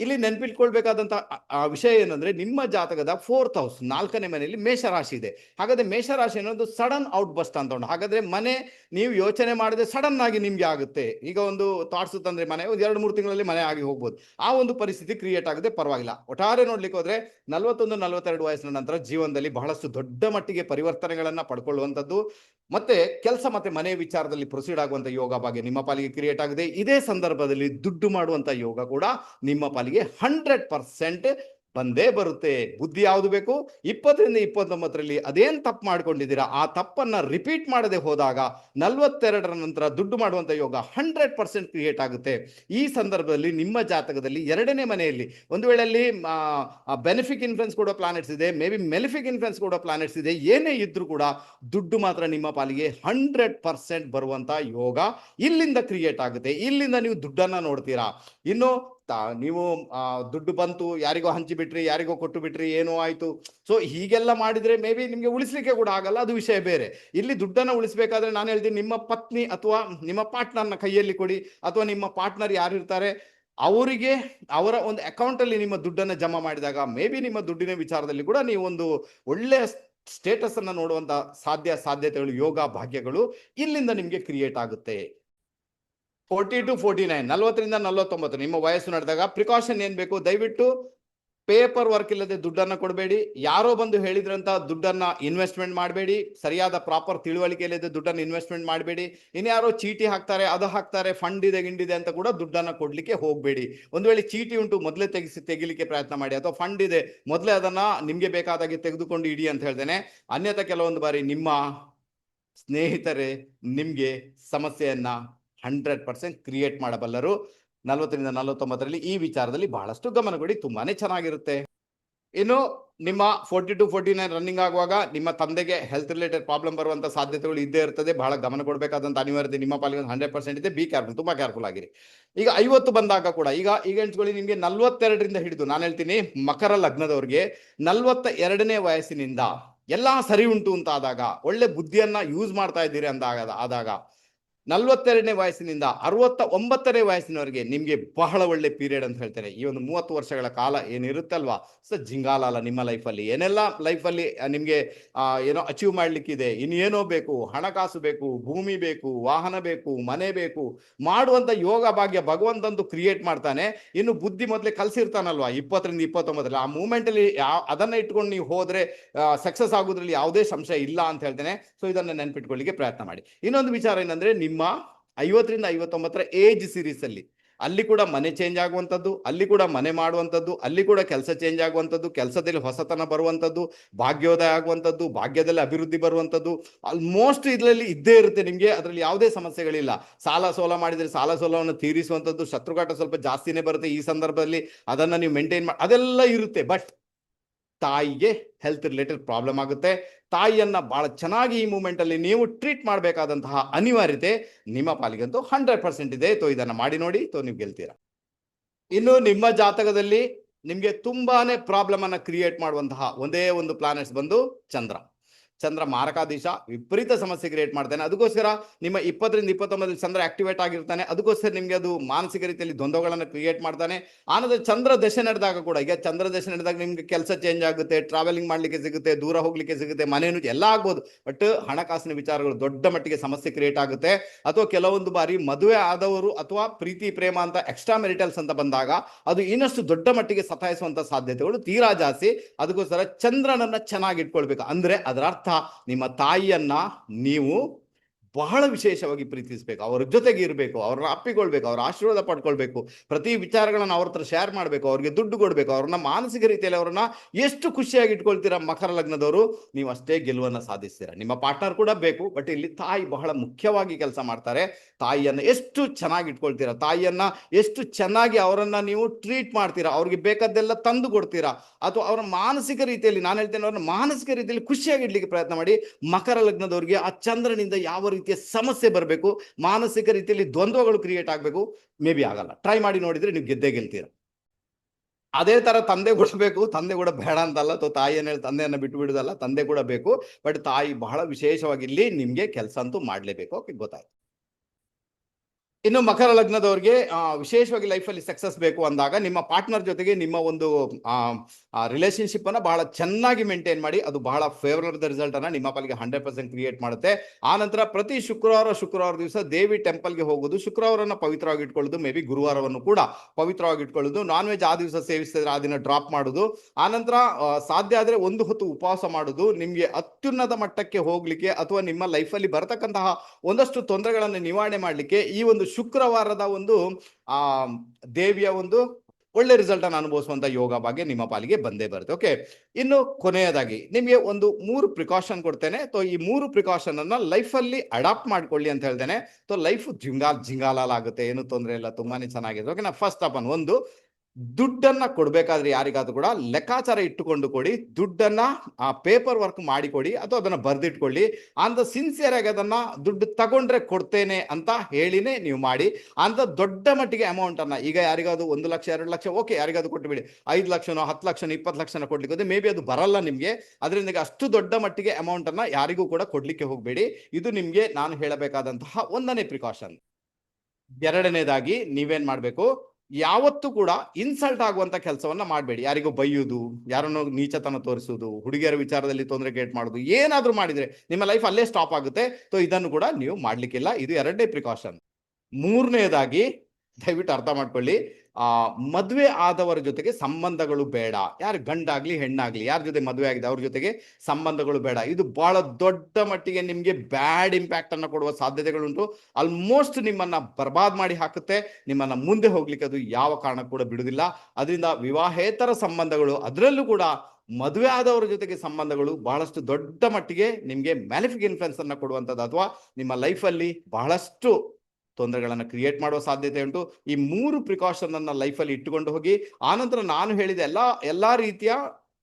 ಇಲ್ಲಿ ನೆನ್ಪಿಟ್ಕೊಳ್ಬೇಕಾದಂತ ಆ- ವಿಷಯ ಏನಂದ್ರೆ ನಿಮ್ಮ ಜಾತಕದ ಫೋರ್ತ್ ಹೌಸ್ ನಾಲ್ಕನೇ ಮನೆಯಲ್ಲಿ ಮೇಷರಾಶಿ ಇದೆ. ಹಾಗಾದ್ರೆ ಮೇಷರಾಶಿ ಅನ್ನೋದು ಸಡನ್ ಔಟ್ ಬಸ್ಟ್ ಅಂತ ಉಂಟು. ಹಾಗಾದ್ರೆ ಮನೆ ನೀವು ಯೋಚನೆ ಮಾಡದೆ ಸಡನ್ ಆಗಿ ನಿಮ್ಗೆ ಆಗುತ್ತೆ. ಈಗ ಒಂದು ಥಾಟ್ಸ್ ತಂದ್ರೆ ಮನೆ, ಒಂದು ಎರಡು ಮೂರು ತಿಂಗಳಲ್ಲಿ ಮನೆ ಆಗಿ ಹೋಗ್ಬೋದು. ಆ ಒಂದು ಪರಿಸ್ಥಿತಿ ಕ್ರಿಯೇಟ್ ಆಗುತ್ತೆ, ಪರವಾಗಿಲ್ಲ. ಒಟ್ಟಾರೆ ನೋಡ್ಲಿಕ್ಕೆ ಹೋದ್ರೆ ನಲವತ್ತೊಂದು, ನಲವತ್ತೆರಡು ವಯಸ್ಸಿನ ನಂತರ ಜೀವನದಲ್ಲಿ ಬಹಳಷ್ಟು ದೊಡ್ಡ ಮಟ್ಟಿಗೆ ಪರಿವರ್ತನೆಗಳನ್ನ ಪಡ್ಕೊಳ್ಳುವಂಥದ್ದು, ಮತ್ತೆ ಕೆಲಸ ಮತ್ತೆ ಮನೆ ವಿಚಾರದಲ್ಲಿ ಪ್ರೊಸೀಡ್ ಆಗುವಂತ ಯೋಗ ಬಗ್ಗೆ ನಿಮ್ಮ ಪಾಲಿಗೆ ಕ್ರಿಯೇಟ್ ಆಗಿದೆ. ಇದೇ ಸಂದರ್ಭದಲ್ಲಿ ದುಡ್ಡು ಮಾಡುವಂತ ಯೋಗ ಕೂಡ ನಿಮ್ಮ ಪಾಲಿಗೆ ಹಂಡ್ರೆಡ್ ಪರ್ಸೆಂಟ್ ಬಂದೇ ಬರುತ್ತೆ. ಬುದ್ಧಿ ಯಾವುದು ಬೇಕು? ಇಪ್ಪತ್ತರಿಂದ ಇಪ್ಪತ್ತೊಂಬತ್ತರಲ್ಲಿ ಅದೇನ್ ತಪ್ಪು ಮಾಡ್ಕೊಂಡಿದ್ದೀರಾ? ಆ ತಪ್ಪನ್ನ ರಿಪೀಟ್ ಮಾಡದೆ ಹೋದಾಗ ನಲ್ವತ್ತೆರಡರ ನಂತರ ದುಡ್ಡು ಮಾಡುವಂತ ಯೋಗ ಹಂಡ್ರೆಡ್ ಪರ್ಸೆಂಟ್ ಕ್ರಿಯೇಟ್ ಆಗುತ್ತೆ. ಈ ಸಂದರ್ಭದಲ್ಲಿ ನಿಮ್ಮ ಜಾತಕದಲ್ಲಿ ಎರಡನೇ ಮನೆಯಲ್ಲಿ ಒಂದು ವೇಳೆ ಅಲ್ಲಿ ಬೆನಿಫಿಕ್ ಇನ್ಫ್ಲುಯೆನ್ಸ್ ಕೊಡೋ ಪ್ಲಾನೆಟ್ಸ್ ಇದೆ ಮೇ ಬಿ ಮೆಲಿಫಿಕ್ ಇನ್ಫ್ಲುಯೆನ್ಸ್ ಕೊಡೋ ಪ್ಲಾನೆಟ್ಸ್ ಇದೆ, ಏನೇ ಇದ್ರೂ ಕೂಡ ದುಡ್ಡು ಮಾತ್ರ ನಿಮ್ಮ ಪಾಲಿಗೆ ಹಂಡ್ರೆಡ್ ಪರ್ಸೆಂಟ್ ಬರುವಂಥ ಯೋಗ ಇಲ್ಲಿಂದ ಕ್ರಿಯೇಟ್ ಆಗುತ್ತೆ. ಇಲ್ಲಿಂದ ನೀವು ದುಡ್ಡನ್ನ ನೋಡ್ತೀರಾ. ಇನ್ನು ನೀವು ದುಡ್ಡು ಬಂತು, ಯಾರಿಗೋ ಹಂಚಿ ಬಿಟ್ರಿ, ಯಾರಿಗೋ ಕೊಟ್ಟು ಬಿಟ್ರಿ, ಏನೋ ಆಯ್ತು. ಸೊ ಹೀಗೆಲ್ಲ ಮಾಡಿದ್ರೆ ಮೇ ಬಿ ನಿಮ್ಗೆ ಉಳಿಸ್ಲಿಕ್ಕೆ ಕೂಡ ಆಗಲ್ಲ, ಅದು ವಿಷಯ ಬೇರೆ. ಇಲ್ಲಿ ದುಡ್ಡನ್ನ ಉಳಿಸ್ಬೇಕಾದ್ರೆ ನಾನು ಹೇಳ್ತೀನಿ, ನಿಮ್ಮ ಪತ್ನಿ ಅಥವಾ ನಿಮ್ಮ ಪಾರ್ಟ್ನರ್ನ ಕೈಯಲ್ಲಿ ಕೊಡಿ, ಅಥವಾ ನಿಮ್ಮ ಪಾರ್ಟ್ನರ್ ಯಾರು ಇರ್ತಾರೆ, ಅವರಿಗೆ, ಅವರ ಒಂದು ಅಕೌಂಟ್ ಅಲ್ಲಿ ನಿಮ್ಮ ದುಡ್ಡನ್ನು ಜಮಾ ಮಾಡಿದಾಗ ಮೇ ಬಿ ನಿಮ್ಮ ದುಡ್ಡಿನ ವಿಚಾರದಲ್ಲಿ ಕೂಡ ನೀವು ಒಂದು ಒಳ್ಳೆಯ ಸ್ಟೇಟಸ್ ಅನ್ನು ನೋಡುವಂತ ಸಾಧ್ಯ, ಸಾಧ್ಯತೆಗಳು, ಯೋಗ ಭಾಗ್ಯಗಳು ಇಲ್ಲಿಂದ ನಿಮಗೆ ಕ್ರಿಯೇಟ್ ಆಗುತ್ತೆ. ಫೋರ್ಟಿ ಟು ಫೋರ್ಟಿ ನೈನ್, ನಲ್ವತ್ತರಿಂದ ನಲ್ವತ್ತೊಂಬತ್ತು. ನಿಮ್ಮ ವಯಸ್ಸು ನಡೆದಾಗ ಪ್ರಿಕಾಷನ್ ಏನ್ ಬೇಕು? ದಯವಿಟ್ಟು ಪೇಪರ್ ವರ್ಕ್ ಇಲ್ಲದೆ ದುಡ್ಡನ್ನ ಕೊಡಬೇಡಿ. ಯಾರೋ ಬಂದು ಹೇಳಿದ್ರಂತ ದುಡ್ಡನ್ನ ಇನ್ವೆಸ್ಟ್ಮೆಂಟ್ ಮಾಡಬೇಡಿ. ಸರಿಯಾದ ಪ್ರಾಪರ್ ತಿಳುವಳಿಕೆ ಇಲ್ಲದೆ ದುಡ್ಡನ್ನು ಇನ್ವೆಸ್ಟ್ಮೆಂಟ್ ಮಾಡಬೇಡಿ. ಇನ್ಯಾರೋ ಚೀಟಿ ಹಾಕ್ತಾರೆ, ಅದು ಹಾಕ್ತಾರೆ ಫಂಡ್ ಇದೆ ಗಿಂಡಿದೆ ಅಂತ ಕೂಡ ದುಡ್ಡನ್ನ ಕೊಡ್ಲಿಕ್ಕೆ ಹೋಗಬೇಡಿ. ಒಂದು ವೇಳೆ ಚೀಟಿ ಉಂಟು, ಮೊದಲೇ ತೆಗೆಸಿ, ತೆಗಿಲಿಕ್ಕೆ ಪ್ರಯತ್ನ ಮಾಡಿ. ಅಥವಾ ಫಂಡ್ ಇದೆ, ಮೊದಲೇ ಅದನ್ನ ನಿಮಗೆ ಬೇಕಾದಾಗೆ ತೆಗೆದುಕೊಂಡು ಇಡಿ ಅಂತ ಹೇಳ್ತೇನೆ. ಅನ್ಯತಾ ಕೆಲವೊಂದು ಬಾರಿ ನಿಮ್ಮ ಸ್ನೇಹಿತರೆ ನಿಮಗೆ ಸಮಸ್ಯೆಯನ್ನ ಹಂಡ್ರೆಡ್ ಪರ್ಸೆಂಟ್ ಕ್ರಿಯೇಟ್ ಮಾಡಬಲ್ಲರು. ನಲವತ್ತರಿಂದ ನಲವತ್ತೊಂಬತ್ತರಲ್ಲಿ ಈ ವಿಚಾರದಲ್ಲಿ ಬಹಳಷ್ಟು ಗಮನ ಕೊಡಿ, ತುಂಬಾನೇ ಚೆನ್ನಾಗಿರುತ್ತೆ. ಇನ್ನು ನಿಮ್ಮ forty to forty nine running ಆಗುವಾಗ ನಿಮ್ಮ ತಂದೆಗೆ ಹೆಲ್ತ್ ರಿಲೇಟೆಡ್ ಪ್ರಾಬ್ಲಮ್ ಬರುವಂತ ಸಾಧ್ಯತೆಗಳು ಇದ್ದೇ ಇರ್ತದೆ. ಬಹಳ ಗಮನ ಕೊಡಬೇಕಾದಂತ ಅನಿವಾರ್ಯತೆ ನಿಮ್ಮ ಪಾಲಿಗೆ ಹಂಡ್ರೆಡ್ ಪರ್ಸೆಂಟ್ ಇದೆ. ಬಿ ಕೇರ್ಫುಲ್ ತುಂಬಾ ಕೇರ್ಫುಲ್ ಆಗಿರಿ. ಈಗ ಐವತ್ತು ಬಂದಾಗ ಕೂಡ, ಈಗ ಈಗ ಎಣಿಸ್ಕೊಳ್ಳಿ ನಿಮಗೆ ನಲವತ್ತೆರಡರಿಂದ ಹಿಡಿದು, ನಾನು ಹೇಳ್ತೀನಿ ಮಕರ ಲಗ್ನದವ್ರಿಗೆ ನಲವತ್ತ ಎರಡನೇ ವಯಸ್ಸಿನಿಂದ ಎಲ್ಲಾ ಸರಿ ಉಂಟು ಅಂತ ಆದಾಗ, ಒಳ್ಳೆ ಬುದ್ಧಿಯನ್ನ ಯೂಸ್ ಮಾಡ್ತಾ ಇದ್ದೀರಿ ಅಂತ ಆದಾಗ ನಲ್ವತ್ತೆರಡನೇ ವಯಸ್ಸಿನಿಂದ ಅರವತ್ತ ಒಂಬತ್ತನೇ ವಯಸ್ಸಿನವರಿಗೆ ನಿಮಗೆ ಬಹಳ ಒಳ್ಳೆ ಪೀರಿಯಡ್ ಅಂತ ಹೇಳ್ತಾರೆ ಈ ಒಂದು ಮೂವತ್ತು ವರ್ಷಗಳ ಕಾಲ ಏನಿರುತ್ತಲ್ವಾ? ಸೊ ಜಿಂಗಾಲ ಅಲ್ಲ. ನಿಮ್ಮ ಲೈಫಲ್ಲಿ ಏನೆಲ್ಲ ಲೈಫಲ್ಲಿ ನಿಮಗೆ ಏನೋ ಅಚೀವ್ ಮಾಡಲಿಕ್ಕಿದೆ. ಇನ್ನೇನೋ ಬೇಕು. ಹಣಕಾಸು ಬೇಕು, ಭೂಮಿ ಬೇಕು, ವಾಹನ ಬೇಕು, ಮನೆ ಬೇಕು. ಮಾಡುವಂಥ ಯೋಗ ಭಾಗ್ಯ ಭಗವಂತಂದು ಕ್ರಿಯೇಟ್ ಮಾಡ್ತಾನೆ. ಇನ್ನು ಬುದ್ಧಿ ಮೊದಲೇ ಕಲ್ಸಿರ್ತಾನಲ್ವಾ? ಇಪ್ಪತ್ತರಿಂದ ಇಪ್ಪತ್ತೊಂಬತ್ತರಲ್ಲಿ. ಆ ಮೂಮೆಂಟಲ್ಲಿ ಯಾವ ಅದನ್ನ ಇಟ್ಕೊಂಡು ನೀವು ಹೋದರೆ ಸಕ್ಸಸ್ ಆಗೋದ್ರಲ್ಲಿ ಯಾವುದೇ ಸಂಶಯ ಇಲ್ಲ ಅಂತ ಹೇಳ್ತೇನೆ. ಸೊ ಇದನ್ನು ನೆನ್ಪಿಟ್ಕೊಳ್ಳಿಕ್ಕೆ ಪ್ರಯತ್ನ ಮಾಡಿ. ಇನ್ನೊಂದು ವಿಚಾರ ಏನಂದ್ರೆ, ನಿಮ್ಮ ಐವತ್ತರಿಂದ ಐವತ್ತೊಂಬತ್ತರ ಏಜ್ ಸೀರೀಸ್ ಅಲ್ಲಿ. ಅಲ್ಲಿ ಕೂಡ ಮನೆ ಚೇಂಜ್ ಆಗುವಂಥದ್ದು, ಅಲ್ಲಿ ಕೂಡ ಮನೆ ಮಾಡುವಂಥದ್ದು, ಅಲ್ಲಿ ಕೂಡ ಕೆಲಸ ಚೇಂಜ್ ಆಗುವಂಥದ್ದು, ಕೆಲಸದಲ್ಲಿ ಹೊಸತನ ಬರುವಂಥದ್ದು, ಭಾಗ್ಯೋದಯ ಆಗುವಂಥದ್ದು, ಭಾಗ್ಯದಲ್ಲಿ ಅಭಿವೃದ್ಧಿ ಬರುವಂಥದ್ದು ಆಲ್ಮೋಸ್ಟ್ ಇದರಲ್ಲಿ ಇದ್ದೇ ಇರುತ್ತೆ ನಿಮಗೆ, ಅದರಲ್ಲಿ ಯಾವುದೇ ಸಮಸ್ಯೆಗಳಿಲ್ಲ. ಸಾಲ ಸೋಲ ಮಾಡಿದರೆ ಸಾಲ ಸೋಲವನ್ನು ತೀರಿಸುವಂಥದ್ದು ಶತ್ರುಘಾಟ ಸ್ವಲ್ಪ ಜಾಸ್ತಿನೇ ಬರುತ್ತೆ, ಈ ಸಂದರ್ಭದಲ್ಲಿ ಅದನ್ನ ನೀವು ಮೇಂಟೈನ್ ಮಾಡಿ ಅದೆಲ್ಲ ಇರುತ್ತೆ. ಬಟ್ ತಾಯಿಗೆ ಹೆಲ್ತ್ ರಿಲೇಟೆಡ್ ಪ್ರಾಬ್ಲಮ್ ಆಗುತ್ತೆ. ತಾಯಿಯನ್ನ ಬಹಳ ಚೆನ್ನಾಗಿ ಈ ಮೂಮೆಂಟ್ ಅಲ್ಲಿ ನೀವು ಟ್ರೀಟ್ ಮಾಡಬೇಕಾದಂತಹ ಅನಿವಾರ್ಯತೆ ನಿಮ್ಮ ಪಾಲಿಗಂತೂ ಹಂಡ್ರೆಡ್ ಪರ್ಸೆಂಟ್ ಇದೆ. ತೋ, ಇದನ್ನ ಮಾಡಿ ನೋಡಿ. ತೋ, ನೀವು ಗೆಲ್ತೀರಾ? ಇನ್ನು ನಿಮ್ಮ ಜಾತಕದಲ್ಲಿ ನಿಮ್ಗೆ ತುಂಬಾನೇ ಪ್ರಾಬ್ಲಮ್ ಅನ್ನ ಕ್ರಿಯೇಟ್ ಮಾಡುವಂತಹ ಒಂದೇ ಒಂದು ಪ್ಲಾನೆಟ್ಸ್ ಬಂದು ಚಂದ್ರ. ಚಂದ್ರ ಮಾರಕಾಧೀಶ ವಿಪರೀತ ಸಮಸ್ಯೆ ಕ್ರಿಯೇಟ್ ಮಾಡ್ತಾನೆ. ಅದಕ್ಕೋಸ್ಕರ ನಿಮ್ಮ ಇಪ್ಪತ್ತರಿಂದ ಇಪ್ಪತ್ತೊಂಬತ್ತರಲ್ಲಿ ಚಂದ್ರ ಆಕ್ಟಿವೇಟ್ ಆಗಿರ್ತಾನೆ. ಅದಕ್ಕೋಸ್ಕರ ನಿಮಗೆ ಅದು ಮಾನಸಿಕ ರೀತಿಯಲ್ಲಿ ದ್ವಂದ್ವಗಳನ್ನು ಕ್ರಿಯೇಟ್ ಮಾಡ್ತಾನೆ. ಆನಂತರ ಚಂದ್ರ ದಶೆ ನಡೆದಾಗ ಕೂಡ, ಈಗ ಚಂದ್ರ ದಶೆ ನಡೆದಾಗ ನಿಮ್ಗೆ ಕೆಲಸ ಚೇಂಜ್ ಆಗುತ್ತೆ ಟ್ರಾವೆಲಿಂಗ್ ಮಾಡ್ಲಿಕ್ಕೆ ಸಿಗುತ್ತೆ, ದೂರ ಹೋಗ್ಲಿಕ್ಕೆ ಸಿಗುತ್ತೆ ಮನೆಯನ್ನು ಎಲ್ಲ ಆಗ್ಬೋದು. ಬಟ್ ಹಣಕಾಸಿನ ವಿಚಾರಗಳು ದೊಡ್ಡ ಮಟ್ಟಿಗೆ ಸಮಸ್ಯೆ ಕ್ರಿಯೇಟ್ ಆಗುತ್ತೆ. ಅಥವಾ ಕೆಲವೊಂದು ಬಾರಿ ಮದುವೆ ಆದವರು ಅಥವಾ ಪ್ರೀತಿ, ಪ್ರೇಮ ಅಂತ ಎಕ್ಸ್ಟ್ರಾ ಮೆರಿಟಲ್ಸ್ ಅಂತ ಬಂದಾಗ ಅದು ಇನ್ನಷ್ಟು ದೊಡ್ಡ ಮಟ್ಟಿಗೆ ಸತಾಯಿಸುವಂತ ಸಾಧ್ಯತೆಗಳು ತೀರಾ ಜಾಸ್ತಿ. ಅದಕ್ಕೋಸ್ಕರ ಚಂದ್ರನನ್ನ ಚೆನ್ನಾಗಿ ಇಟ್ಕೊಳ್ಬೇಕು. ಅಂದ್ರೆ ಅದರ ಅರ್ಥ ನಿಮ್ಮ ತಾಯಿಯನ್ನ ನೀವು ಬಹಳ ವಿಶೇಷವಾಗಿ ಪ್ರೀತಿಸಬೇಕು. ಅವ್ರ ಜೊತೆಗೆ ಇರಬೇಕು, ಅವ್ರನ್ನ ಅಪ್ಪಿಕೊಳ್ಬೇಕು, ಅವ್ರ ಆಶೀರ್ವಾದ ಪಡ್ಕೊಳ್ಬೇಕು. ಪ್ರತಿ ವಿಚಾರಗಳನ್ನು ಅವ್ರ ಹತ್ರ ಶೇರ್ ಮಾಡಬೇಕು, ಅವ್ರಿಗೆ ದುಡ್ಡು ಕೊಡ್ಬೇಕು, ಅವ್ರನ್ನ ಮಾನಸಿಕ ರೀತಿಯಲ್ಲಿ ಅವ್ರನ್ನ ಎಷ್ಟು ಖುಷಿಯಾಗಿ ಇಟ್ಕೊಳ್ತೀರಾ ಮಕರ ಲಗ್ನದವರು, ನೀವು ಅಷ್ಟೇ ಗೆಲುವನ್ನ ಸಾಧಿಸ್ತೀರಾ. ನಿಮ್ಮ ಪಾರ್ಟ್ನರ್ ಕೂಡ ಬೇಕು ಬಟ್ ಇಲ್ಲಿ ತಾಯಿ ಬಹಳ ಮುಖ್ಯವಾಗಿ ಕೆಲಸ ಮಾಡ್ತಾರೆ. ತಾಯಿಯನ್ನ ಎಷ್ಟು ಚೆನ್ನಾಗಿ ಇಟ್ಕೊಳ್ತೀರಾ, ತಾಯಿಯನ್ನ ಎಷ್ಟು ಚೆನ್ನಾಗಿ ಅವರನ್ನ ನೀವು ಟ್ರೀಟ್ ಮಾಡ್ತೀರಾ, ಅವ್ರಿಗೆ ಬೇಕಾದ್ದೆಲ್ಲ ತಂದು ಕೊಡ್ತೀರಾ, ಅಥವಾ ಅವರ ಮಾನಸಿಕ ರೀತಿಯಲ್ಲಿ, ನಾನು ಹೇಳ್ತೇನೆ ಅವ್ರನ್ನ ಮಾನಸಿಕ ರೀತಿಯಲ್ಲಿ ಖುಷಿಯಾಗಿ ಇಡ್ಲಿಕ್ಕೆ ಪ್ರಯತ್ನ ಮಾಡಿ ಮಕರ ಲಗ್ನದವರಿಗೆ ಆ ಚಂದ್ರನಿಂದ ಯಾವ ರೀತಿಯ ಸಮಸ್ಯೆ ಬರಬೇಕು, ಮಾನಸಿಕ ರೀತಿಯಲ್ಲಿ ದ್ವಂದ್ವಗಳು ಕ್ರಿಯೇಟ್ ಆಗಬೇಕು ಮೇ ಬಿ ಆಗಲ್ಲ. ಟ್ರೈ ಮಾಡಿ ನೋಡಿದ್ರೆ ನೀವು ಗೆದ್ದೇ ಗೆಲ್ತೀರ. ಅದೇ ತರ ತಂದೆ ಕೂಡ ಬೇಕು, ತಂದೆ ಕೂಡ ಬೇಡ ಅಂತಲ್ಲ ಅಥವಾ ತಾಯಿ ಹೇಳಿ ತಂದೆಯನ್ನ ಬಿಟ್ಟು ಬಿಡುದಲ್ಲ, ತಂದೆ ಕೂಡ ಬೇಕು ಬಟ್ ತಾಯಿ ಬಹಳ ವಿಶೇಷವಾಗಿ ಇಲ್ಲಿ ನಿಮ್ಗೆ ಕೆಲಸ ಅಂತೂ ಮಾಡ್ಲೇಬೇಕು, ಓಕೆ, ಗೊತ್ತಾಯ್ತು. ಇನ್ನು ಮಕರ ಲಗ್ನದವ್ರಿಗೆ ವಿಶೇಷವಾಗಿ ಲೈಫಲ್ಲಿ ಸಕ್ಸಸ್ ಬೇಕು ಅಂದಾಗ ನಿಮ್ಮ ಪಾರ್ಟ್ನರ್ ಜೊತೆಗೆ ನಿಮ್ಮ ಒಂದು ರಿಲೇಶನ್ಶಿಪ್ ಅನ್ನ ಬಹಳ ಚೆನ್ನಾಗಿ ಮೇಂಟೈನ್ ಮಾಡಿ, ಅದು ಬಹಳ ಫೇವರಬಲ್ ರಿಸಲ್ಟ್ ಅನ್ನ ನಿಮ್ಮ ಪಾಲಿಗೆ ಹಂಡ್ರೆಡ್ ಪರ್ಸೆಂಟ್ ಕ್ರಿಯೇಟ್ ಮಾಡುತ್ತೆ. ಆ ನಂತರ ಪ್ರತಿ ಶುಕ್ರವಾರ ಶುಕ್ರವಾರ ದಿವಸ ದೇವಿ ಟೆಂಪಲ್ಗೆ ಹೋಗೋದು ಶುಕ್ರವಾರನ ಪವಿತ್ರವಾಗಿ ಇಟ್ಕೊಳ್ಳೋದು ಮೇ ಬಿ ಗುರುವಾರವನ್ನು ಕೂಡ ಪವಿತ್ರವಾಗಿ ಇಟ್ಕೊಳ್ಳೋದು ನಾನ್ ವೆಜ್ ಆ ದಿವಸ ಸೇವಿಸಿದ್ರೆ ಆ ದಿನ ಡ್ರಾಪ್ ಮಾಡೋದು. ನಂತರ ಸಾಧ್ಯ ಆದ್ರೆ ಒಂದು ಹೊತ್ತು ಉಪವಾಸ ಮಾಡೋದು, ನಿಮಗೆ ಅತ್ಯುನ್ನತ ಮಟ್ಟಕ್ಕೆ ಹೋಗ್ಲಿಕ್ಕೆ ಅಥವಾ ನಿಮ್ಮ ಲೈಫಲ್ಲಿ ಬರತಕ್ಕಂತಹ ಒಂದಷ್ಟು ತೊಂದರೆಗಳನ್ನು ನಿವಾರಣೆ ಮಾಡಲಿಕ್ಕೆ ಈ ಒಂದು ಶುಕ್ರವಾರದ ಒಂದು, ಆ, ದೇವಿಯ ಒಂದು ಒಳ್ಳೆ ರಿಸಲ್ಟ್ ಅನ್ನು ಅನುಭವಿಸುವಂತ ಯೋಗ ಬಗ್ಗೆ ನಿಮ್ಮ ಪಾಲಿಗೆ ಬಂದೇ ಬರುತ್ತೆ. ಓಕೆ ಇನ್ನು ಕೊನೆಯದಾಗಿ ನಿಮಗೆ ಒಂದು ಮೂರು ಪ್ರಿಕಾಷನ್ ಕೊಡ್ತೇನೆ. ಸೊ ಈ ಮೂರು ಪ್ರಿಕಾಷನ್ ಅನ್ನ ಲೈಫ್ ಅಲ್ಲಿ ಅಡಾಪ್ಟ್ ಮಾಡ್ಕೊಳ್ಳಿ ಅಂತ ಹೇಳ್ತೇನೆ. ಸೊ ಲೈಫ್ ಜಿಂಗಾಲ್ ಜಿಂಗಾಲಾಲ್ ಆಗುತ್ತೆ. ಏನು ತೊಂದರೆ ಇಲ್ಲ. ತುಂಬಾನೇ ಚೆನ್ನಾಗಿದೆ. ಓಕೆ ನಾ ಫಸ್ಟ್ ಆಫ್ ಅನ್ ಒಂದು ದುಡ್ಡನ್ನ ಕೊಡ್ಬೇಕಾದ್ರೆ ಯಾರಿಗಾದ್ರೂ ಕೂಡ ಲೆಕ್ಕಾಚಾರ ಇಟ್ಟುಕೊಂಡು ಕೊಡಿ, ದುಡ್ಡನ್ನ ಆ ಪೇಪರ್ ವರ್ಕ್ ಮಾಡಿಕೊಡಿ ಅಥವಾ ಅದನ್ನ ಬರ್ದಿಟ್ಕೊಳ್ಳಿ. ಅಂತ ಸಿನ್ಸಿಯರ್ ಆಗಿ ಅದನ್ನ ದುಡ್ಡು ತಗೊಂಡ್ರೆ ಕೊಡ್ತೇನೆ ಅಂತ ಹೇಳಿನೇ ನೀವು ಮಾಡಿ. ಅಂತ ದೊಡ್ಡ ಮಟ್ಟಿಗೆ ಅಮೌಂಟ್ ಅನ್ನ, ಈಗ ಯಾರಿಗಾದ್ರು ಒಂದು ಲಕ್ಷ, ಎರಡು ಲಕ್ಷ ಓಕೆ ಯಾರಿಗಾದ್ರು ಕೊಟ್ಟುಬಿಡಿ ಐದು ಲಕ್ಷನೋ, ಹತ್ತು ಲಕ್ಷನೋ, ಇಪ್ಪತ್ತು ಲಕ್ಷನ ಕೊಡ್ಲಿಕ್ಕೆ ಹೋದ್ರೆ ಮೇ ಬಿ ಅದು ಬರಲ್ಲ ನಿಮಗೆ. ಅದರಿಂದ ಅಷ್ಟು ದೊಡ್ಡ ಮಟ್ಟಿಗೆ ಅಮೌಂಟ್ ಅನ್ನ ಯಾರಿಗೂ ಕೂಡ ಕೊಡ್ಲಿಕ್ಕೆ ಹೋಗಬೇಡಿ. ಇದು ನಿಮಗೆ ನಾನು ಹೇಳಬೇಕಾದಂತಹ ಒಂದನೇ ಪ್ರಿಕಾಷನ್ ಎರಡನೇದಾಗಿ ನೀವೇನ್ ಮಾಡ್ಬೇಕು? ಯಾವತ್ತೂ ಕೂಡ ಇನ್ಸಲ್ಟ್ ಆಗುವಂತ ಕೆಲಸವನ್ನ ಮಾಡಬೇಡಿ. ಯಾರಿಗೂ ಬೈಯುವುದು ಯಾರನ್ನೋ ನೀಚತನ ತೋರಿಸೋದು, ಹುಡುಗಿಯರ ವಿಚಾರದಲ್ಲಿ ತೊಂದರೆ ಕ್ರಿಯೇಟ್ ಮಾಡೋದು, ಏನಾದ್ರೂ ಮಾಡಿದ್ರೆ ನಿಮ್ಮ ಲೈಫ್ ಅಲ್ಲೇ ಸ್ಟಾಪ್ ಆಗುತ್ತೆ. ಸೊ ಇದನ್ನು ಕೂಡ ನೀವು ಮಾಡ್ಲಿಕ್ಕಿಲ್ಲ. ಇದು ಎರಡನೇ ಪ್ರಿಕಾಷನ್ ಮೂರನೇದಾಗಿ ದಯವಿಟ್ಟು ಅರ್ಥ ಮಾಡ್ಕೊಳ್ಳಿ. ಆ, ಮದುವೆ ಆದವರ ಜೊತೆಗೆ ಸಂಬಂಧಗಳು ಬೇಡ. ಯಾರು ಗಂಡಾಗ್ಲಿ, ಹೆಣ್ಣಾಗ್ಲಿ, ಯಾರ ಜೊತೆ ಮದುವೆ ಆಗಿದೆ ಅವ್ರ ಜೊತೆಗೆ ಸಂಬಂಧಗಳು ಬೇಡ. ಇದು ಬಹಳ ದೊಡ್ಡ ಮಟ್ಟಿಗೆ ನಿಮ್ಗೆ ಬ್ಯಾಡ್ ಇಂಪ್ಯಾಕ್ಟ್ ಅನ್ನ ಕೊಡುವ ಸಾಧ್ಯತೆಗಳುಂಟು. ಆಲ್ಮೋಸ್ಟ್ ನಿಮ್ಮನ್ನ ಬರ್ಬಾದ್ ಮಾಡಿ ಹಾಕುತ್ತೆ. ನಿಮ್ಮನ್ನ ಮುಂದೆ ಹೋಗ್ಲಿಕ್ಕೆ ಅದು ಯಾವ ಕಾರಣ ಕೂಡ ಬಿಡುವುದಿಲ್ಲ. ಅದರಿಂದ ವಿವಾಹೇತರ ಸಂಬಂಧಗಳು, ಅದರಲ್ಲೂ ಕೂಡ ಮದುವೆ ಆದವರ ಜೊತೆಗೆ ಸಂಬಂಧಗಳು ಬಹಳಷ್ಟು ದೊಡ್ಡ ಮಟ್ಟಿಗೆ ನಿಮಗೆ ಮ್ಯಾಲಿಫಿಕ್ ಇನ್ಫ್ಲುಯೆನ್ಸ್ ಅನ್ನ ಕೊಡುವಂಥದ್ದು. ಅಥವಾ ನಿಮ್ಮ ಲೈಫಲ್ಲಿ ಬಹಳಷ್ಟು ತೊಂದರೆಗಳನ್ನು ಕ್ರಿಯೇಟ್ ಮಾಡುವ ಸಾಧ್ಯತೆ ಉಂಟು. ಈ ಮೂರು ಪ್ರಿಕಾಷನ್ ಅನ್ನ ಲೈಫಲ್ಲಿ ಇಟ್ಟುಕೊಂಡು ಹೋಗಿ ಆನಂತರ ನಾನು ಹೇಳಿದ ಎಲ್ಲ, ಎಲ್ಲಾ ರೀತಿಯ,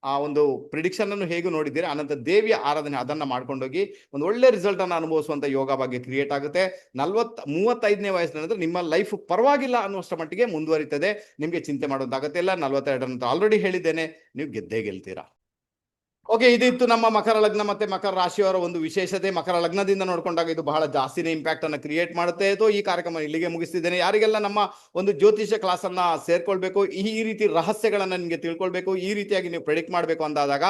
ಆ ಒಂದು ಪ್ರಿಡಿಕ್ಷನ್ ಅನ್ನು ಹೇಗೆ ನೋಡಿದ್ದೀರಿ ಆನಂತರ ದೇವಿಯ ಆರಾಧನೆ ಅದನ್ನ ಮಾಡ್ಕೊಂಡೋಗಿ ಒಂದು ಒಳ್ಳೆ ರಿಸಲ್ಟ್ ಅನ್ನು ಅನುಭವಿಸುವಂತ ಯೋಗ ಬಗ್ಗೆ ಕ್ರಿಯೇಟ್ ಆಗುತ್ತೆ. ನಲ್ವತ್ ಮೂವತ್ತೈದನೇ ವಯಸ್ಸಿನ ನಂತರ ನಿಮ್ಮ ಲೈಫ್ ಪರವಾಗಿಲ್ಲ ಅನ್ನುವಷ್ಟರ ಮಟ್ಟಿಗೆ ಮುಂದುವರಿತದೆ. ನಿಮಗೆ ಚಿಂತೆ ಮಾಡುವಂತ ಅಗತ್ಯ ಇಲ್ಲ. ನಲ್ವತ್ತೆರಡರಂತ ಆಲ್ರೆಡಿ ಹೇಳಿದ್ದೇನೆ. ನೀವು ಗೆದ್ದೇ ಗೆಲ್ತೀರಾ? ಓಕೆ ಇದಿತ್ತು ನಮ್ಮ ಮಕರ ಲಗ್ನ ಮತ್ತೆ ಮಕರ ರಾಶಿಯವರ ಒಂದು ವಿಶೇಷತೆ. ಮಕರ ಲಗ್ನದಿಂದ ನೋಡ್ಕೊಂಡಾಗ ಇದು ಬಹಳ ಜಾಸ್ತಿನೇ ಇಂಪ್ಯಾಕ್ಟ್ ಅನ್ನು ಕ್ರಿಯೇಟ್ ಮಾಡುತ್ತೆ. ಸೊ ಈ ಕಾರ್ಯಕ್ರಮ ಇಲ್ಲಿಗೆ ಮುಗಿಸ್ತಿದ್ದೇನೆ. ಯಾರಿಗೆಲ್ಲ ನಮ್ಮ ಒಂದು ಜ್ಯೋತಿಷ ಕ್ಲಾಸ್ ಅನ್ನ ಸೇರ್ಕೊಳ್ಬೇಕು, ಈ ರೀತಿ ರಹಸ್ಯಗಳನ್ನ ನಿಮಗೆ ತಿಳ್ಕೊಳ್ಬೇಕು, ಈ ರೀತಿಯಾಗಿ ನೀವು ಪ್ರೆಡಿಕ್ಟ್ ಮಾಡಬೇಕು ಅಂದಾದಾಗ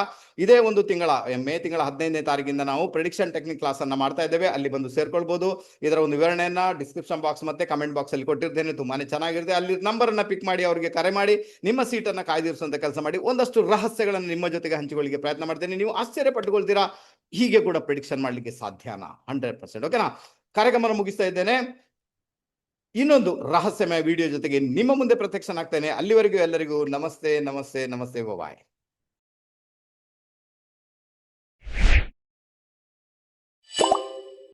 ಇದೇ ಒಂದು ತಿಂಗಳ ಮೇ ತಿಂಗಳ ಹದಿನೈದನೇ ತಾರೀಕಿಂದ ನಾವು ಪ್ರೆಡಿಕ್ಷನ್ ಟೆಕ್ನಿಕ್ ಕ್ಲಾಸ್ ಅನ್ನ ಮಾಡ್ತಾ ಇದ್ದೇವೆ. ಅಲ್ಲಿ ಬಂದು ಸೇರ್ಕೊಳ್ಬಹುದು ಇದರ ಒಂದು ವಿವರಣೆಯನ್ನ ಡಿಸ್ಕ್ರಿಪ್ಷನ್ ಬಾಕ್ಸ್ ಮತ್ತೆ ಕಮೆಂಟ್ ಬಾಕ್ಸ್ ಅಲ್ಲಿ ಕೊಟ್ಟಿರ್ತೇನೆ. ತುಂಬಾನೇ ಚೆನ್ನಾಗಿರುತ್ತೆ. ಅಲ್ಲಿ ನಂಬರ್ ಅನ್ನ ಪಿಕ್ ಮಾಡಿ ಅವರಿಗೆ ಕರೆ ಮಾಡಿ, ನಿಮ್ಮ ಸೀಟ್ ಅನ್ನ ಕಾಯ್ದಿರಿಸುವಂತ ಕೆಲಸ ಮಾಡಿ, ಒಂದಷ್ಟು ರಹಸ್ಯಗಳನ್ನು ನಿಮ್ಮ ಜೊತೆಗೆ ಹಂಚಿಕೊಳ್ಳಿಕ್ಕೆ ಮಾಡ್ತೇನೆ. ನೀವು ಆಶ್ಚರ್ಯ ಪಟ್ಟುಕೊಳ್ತೀರಾ? ಹೀಗೆ ಕೂಡ ಪ್ರಿಡಿಕ್ಷನ್ ಮಾಡಲಿಕ್ಕೆ ಸಾಧ್ಯನಾ? ಹಂಡ್ರೆಡ್ ಪರ್ಸೆಂಟ್ ಓಕೆನಾ ಕಾರ್ಯಕ್ರಮ ಮುಗಿಸ್ತಾ ಇದ್ದೇನೆ. ಇನ್ನೊಂದು ರಹಸ್ಯಮಯ ವಿಡಿಯೋ ಜೊತೆಗೆ ನಿಮ್ಮ ಮುಂದೆ ಪ್ರತ್ಯಕ್ಷನಾಗ್ತೇನೆ. ಅಲ್ಲಿವರೆಗೂ ಎಲ್ಲರಿಗೂ ನಮಸ್ತೆ ನಮಸ್ತೆ ನಮಸ್ತೆ. ಬಾಯ್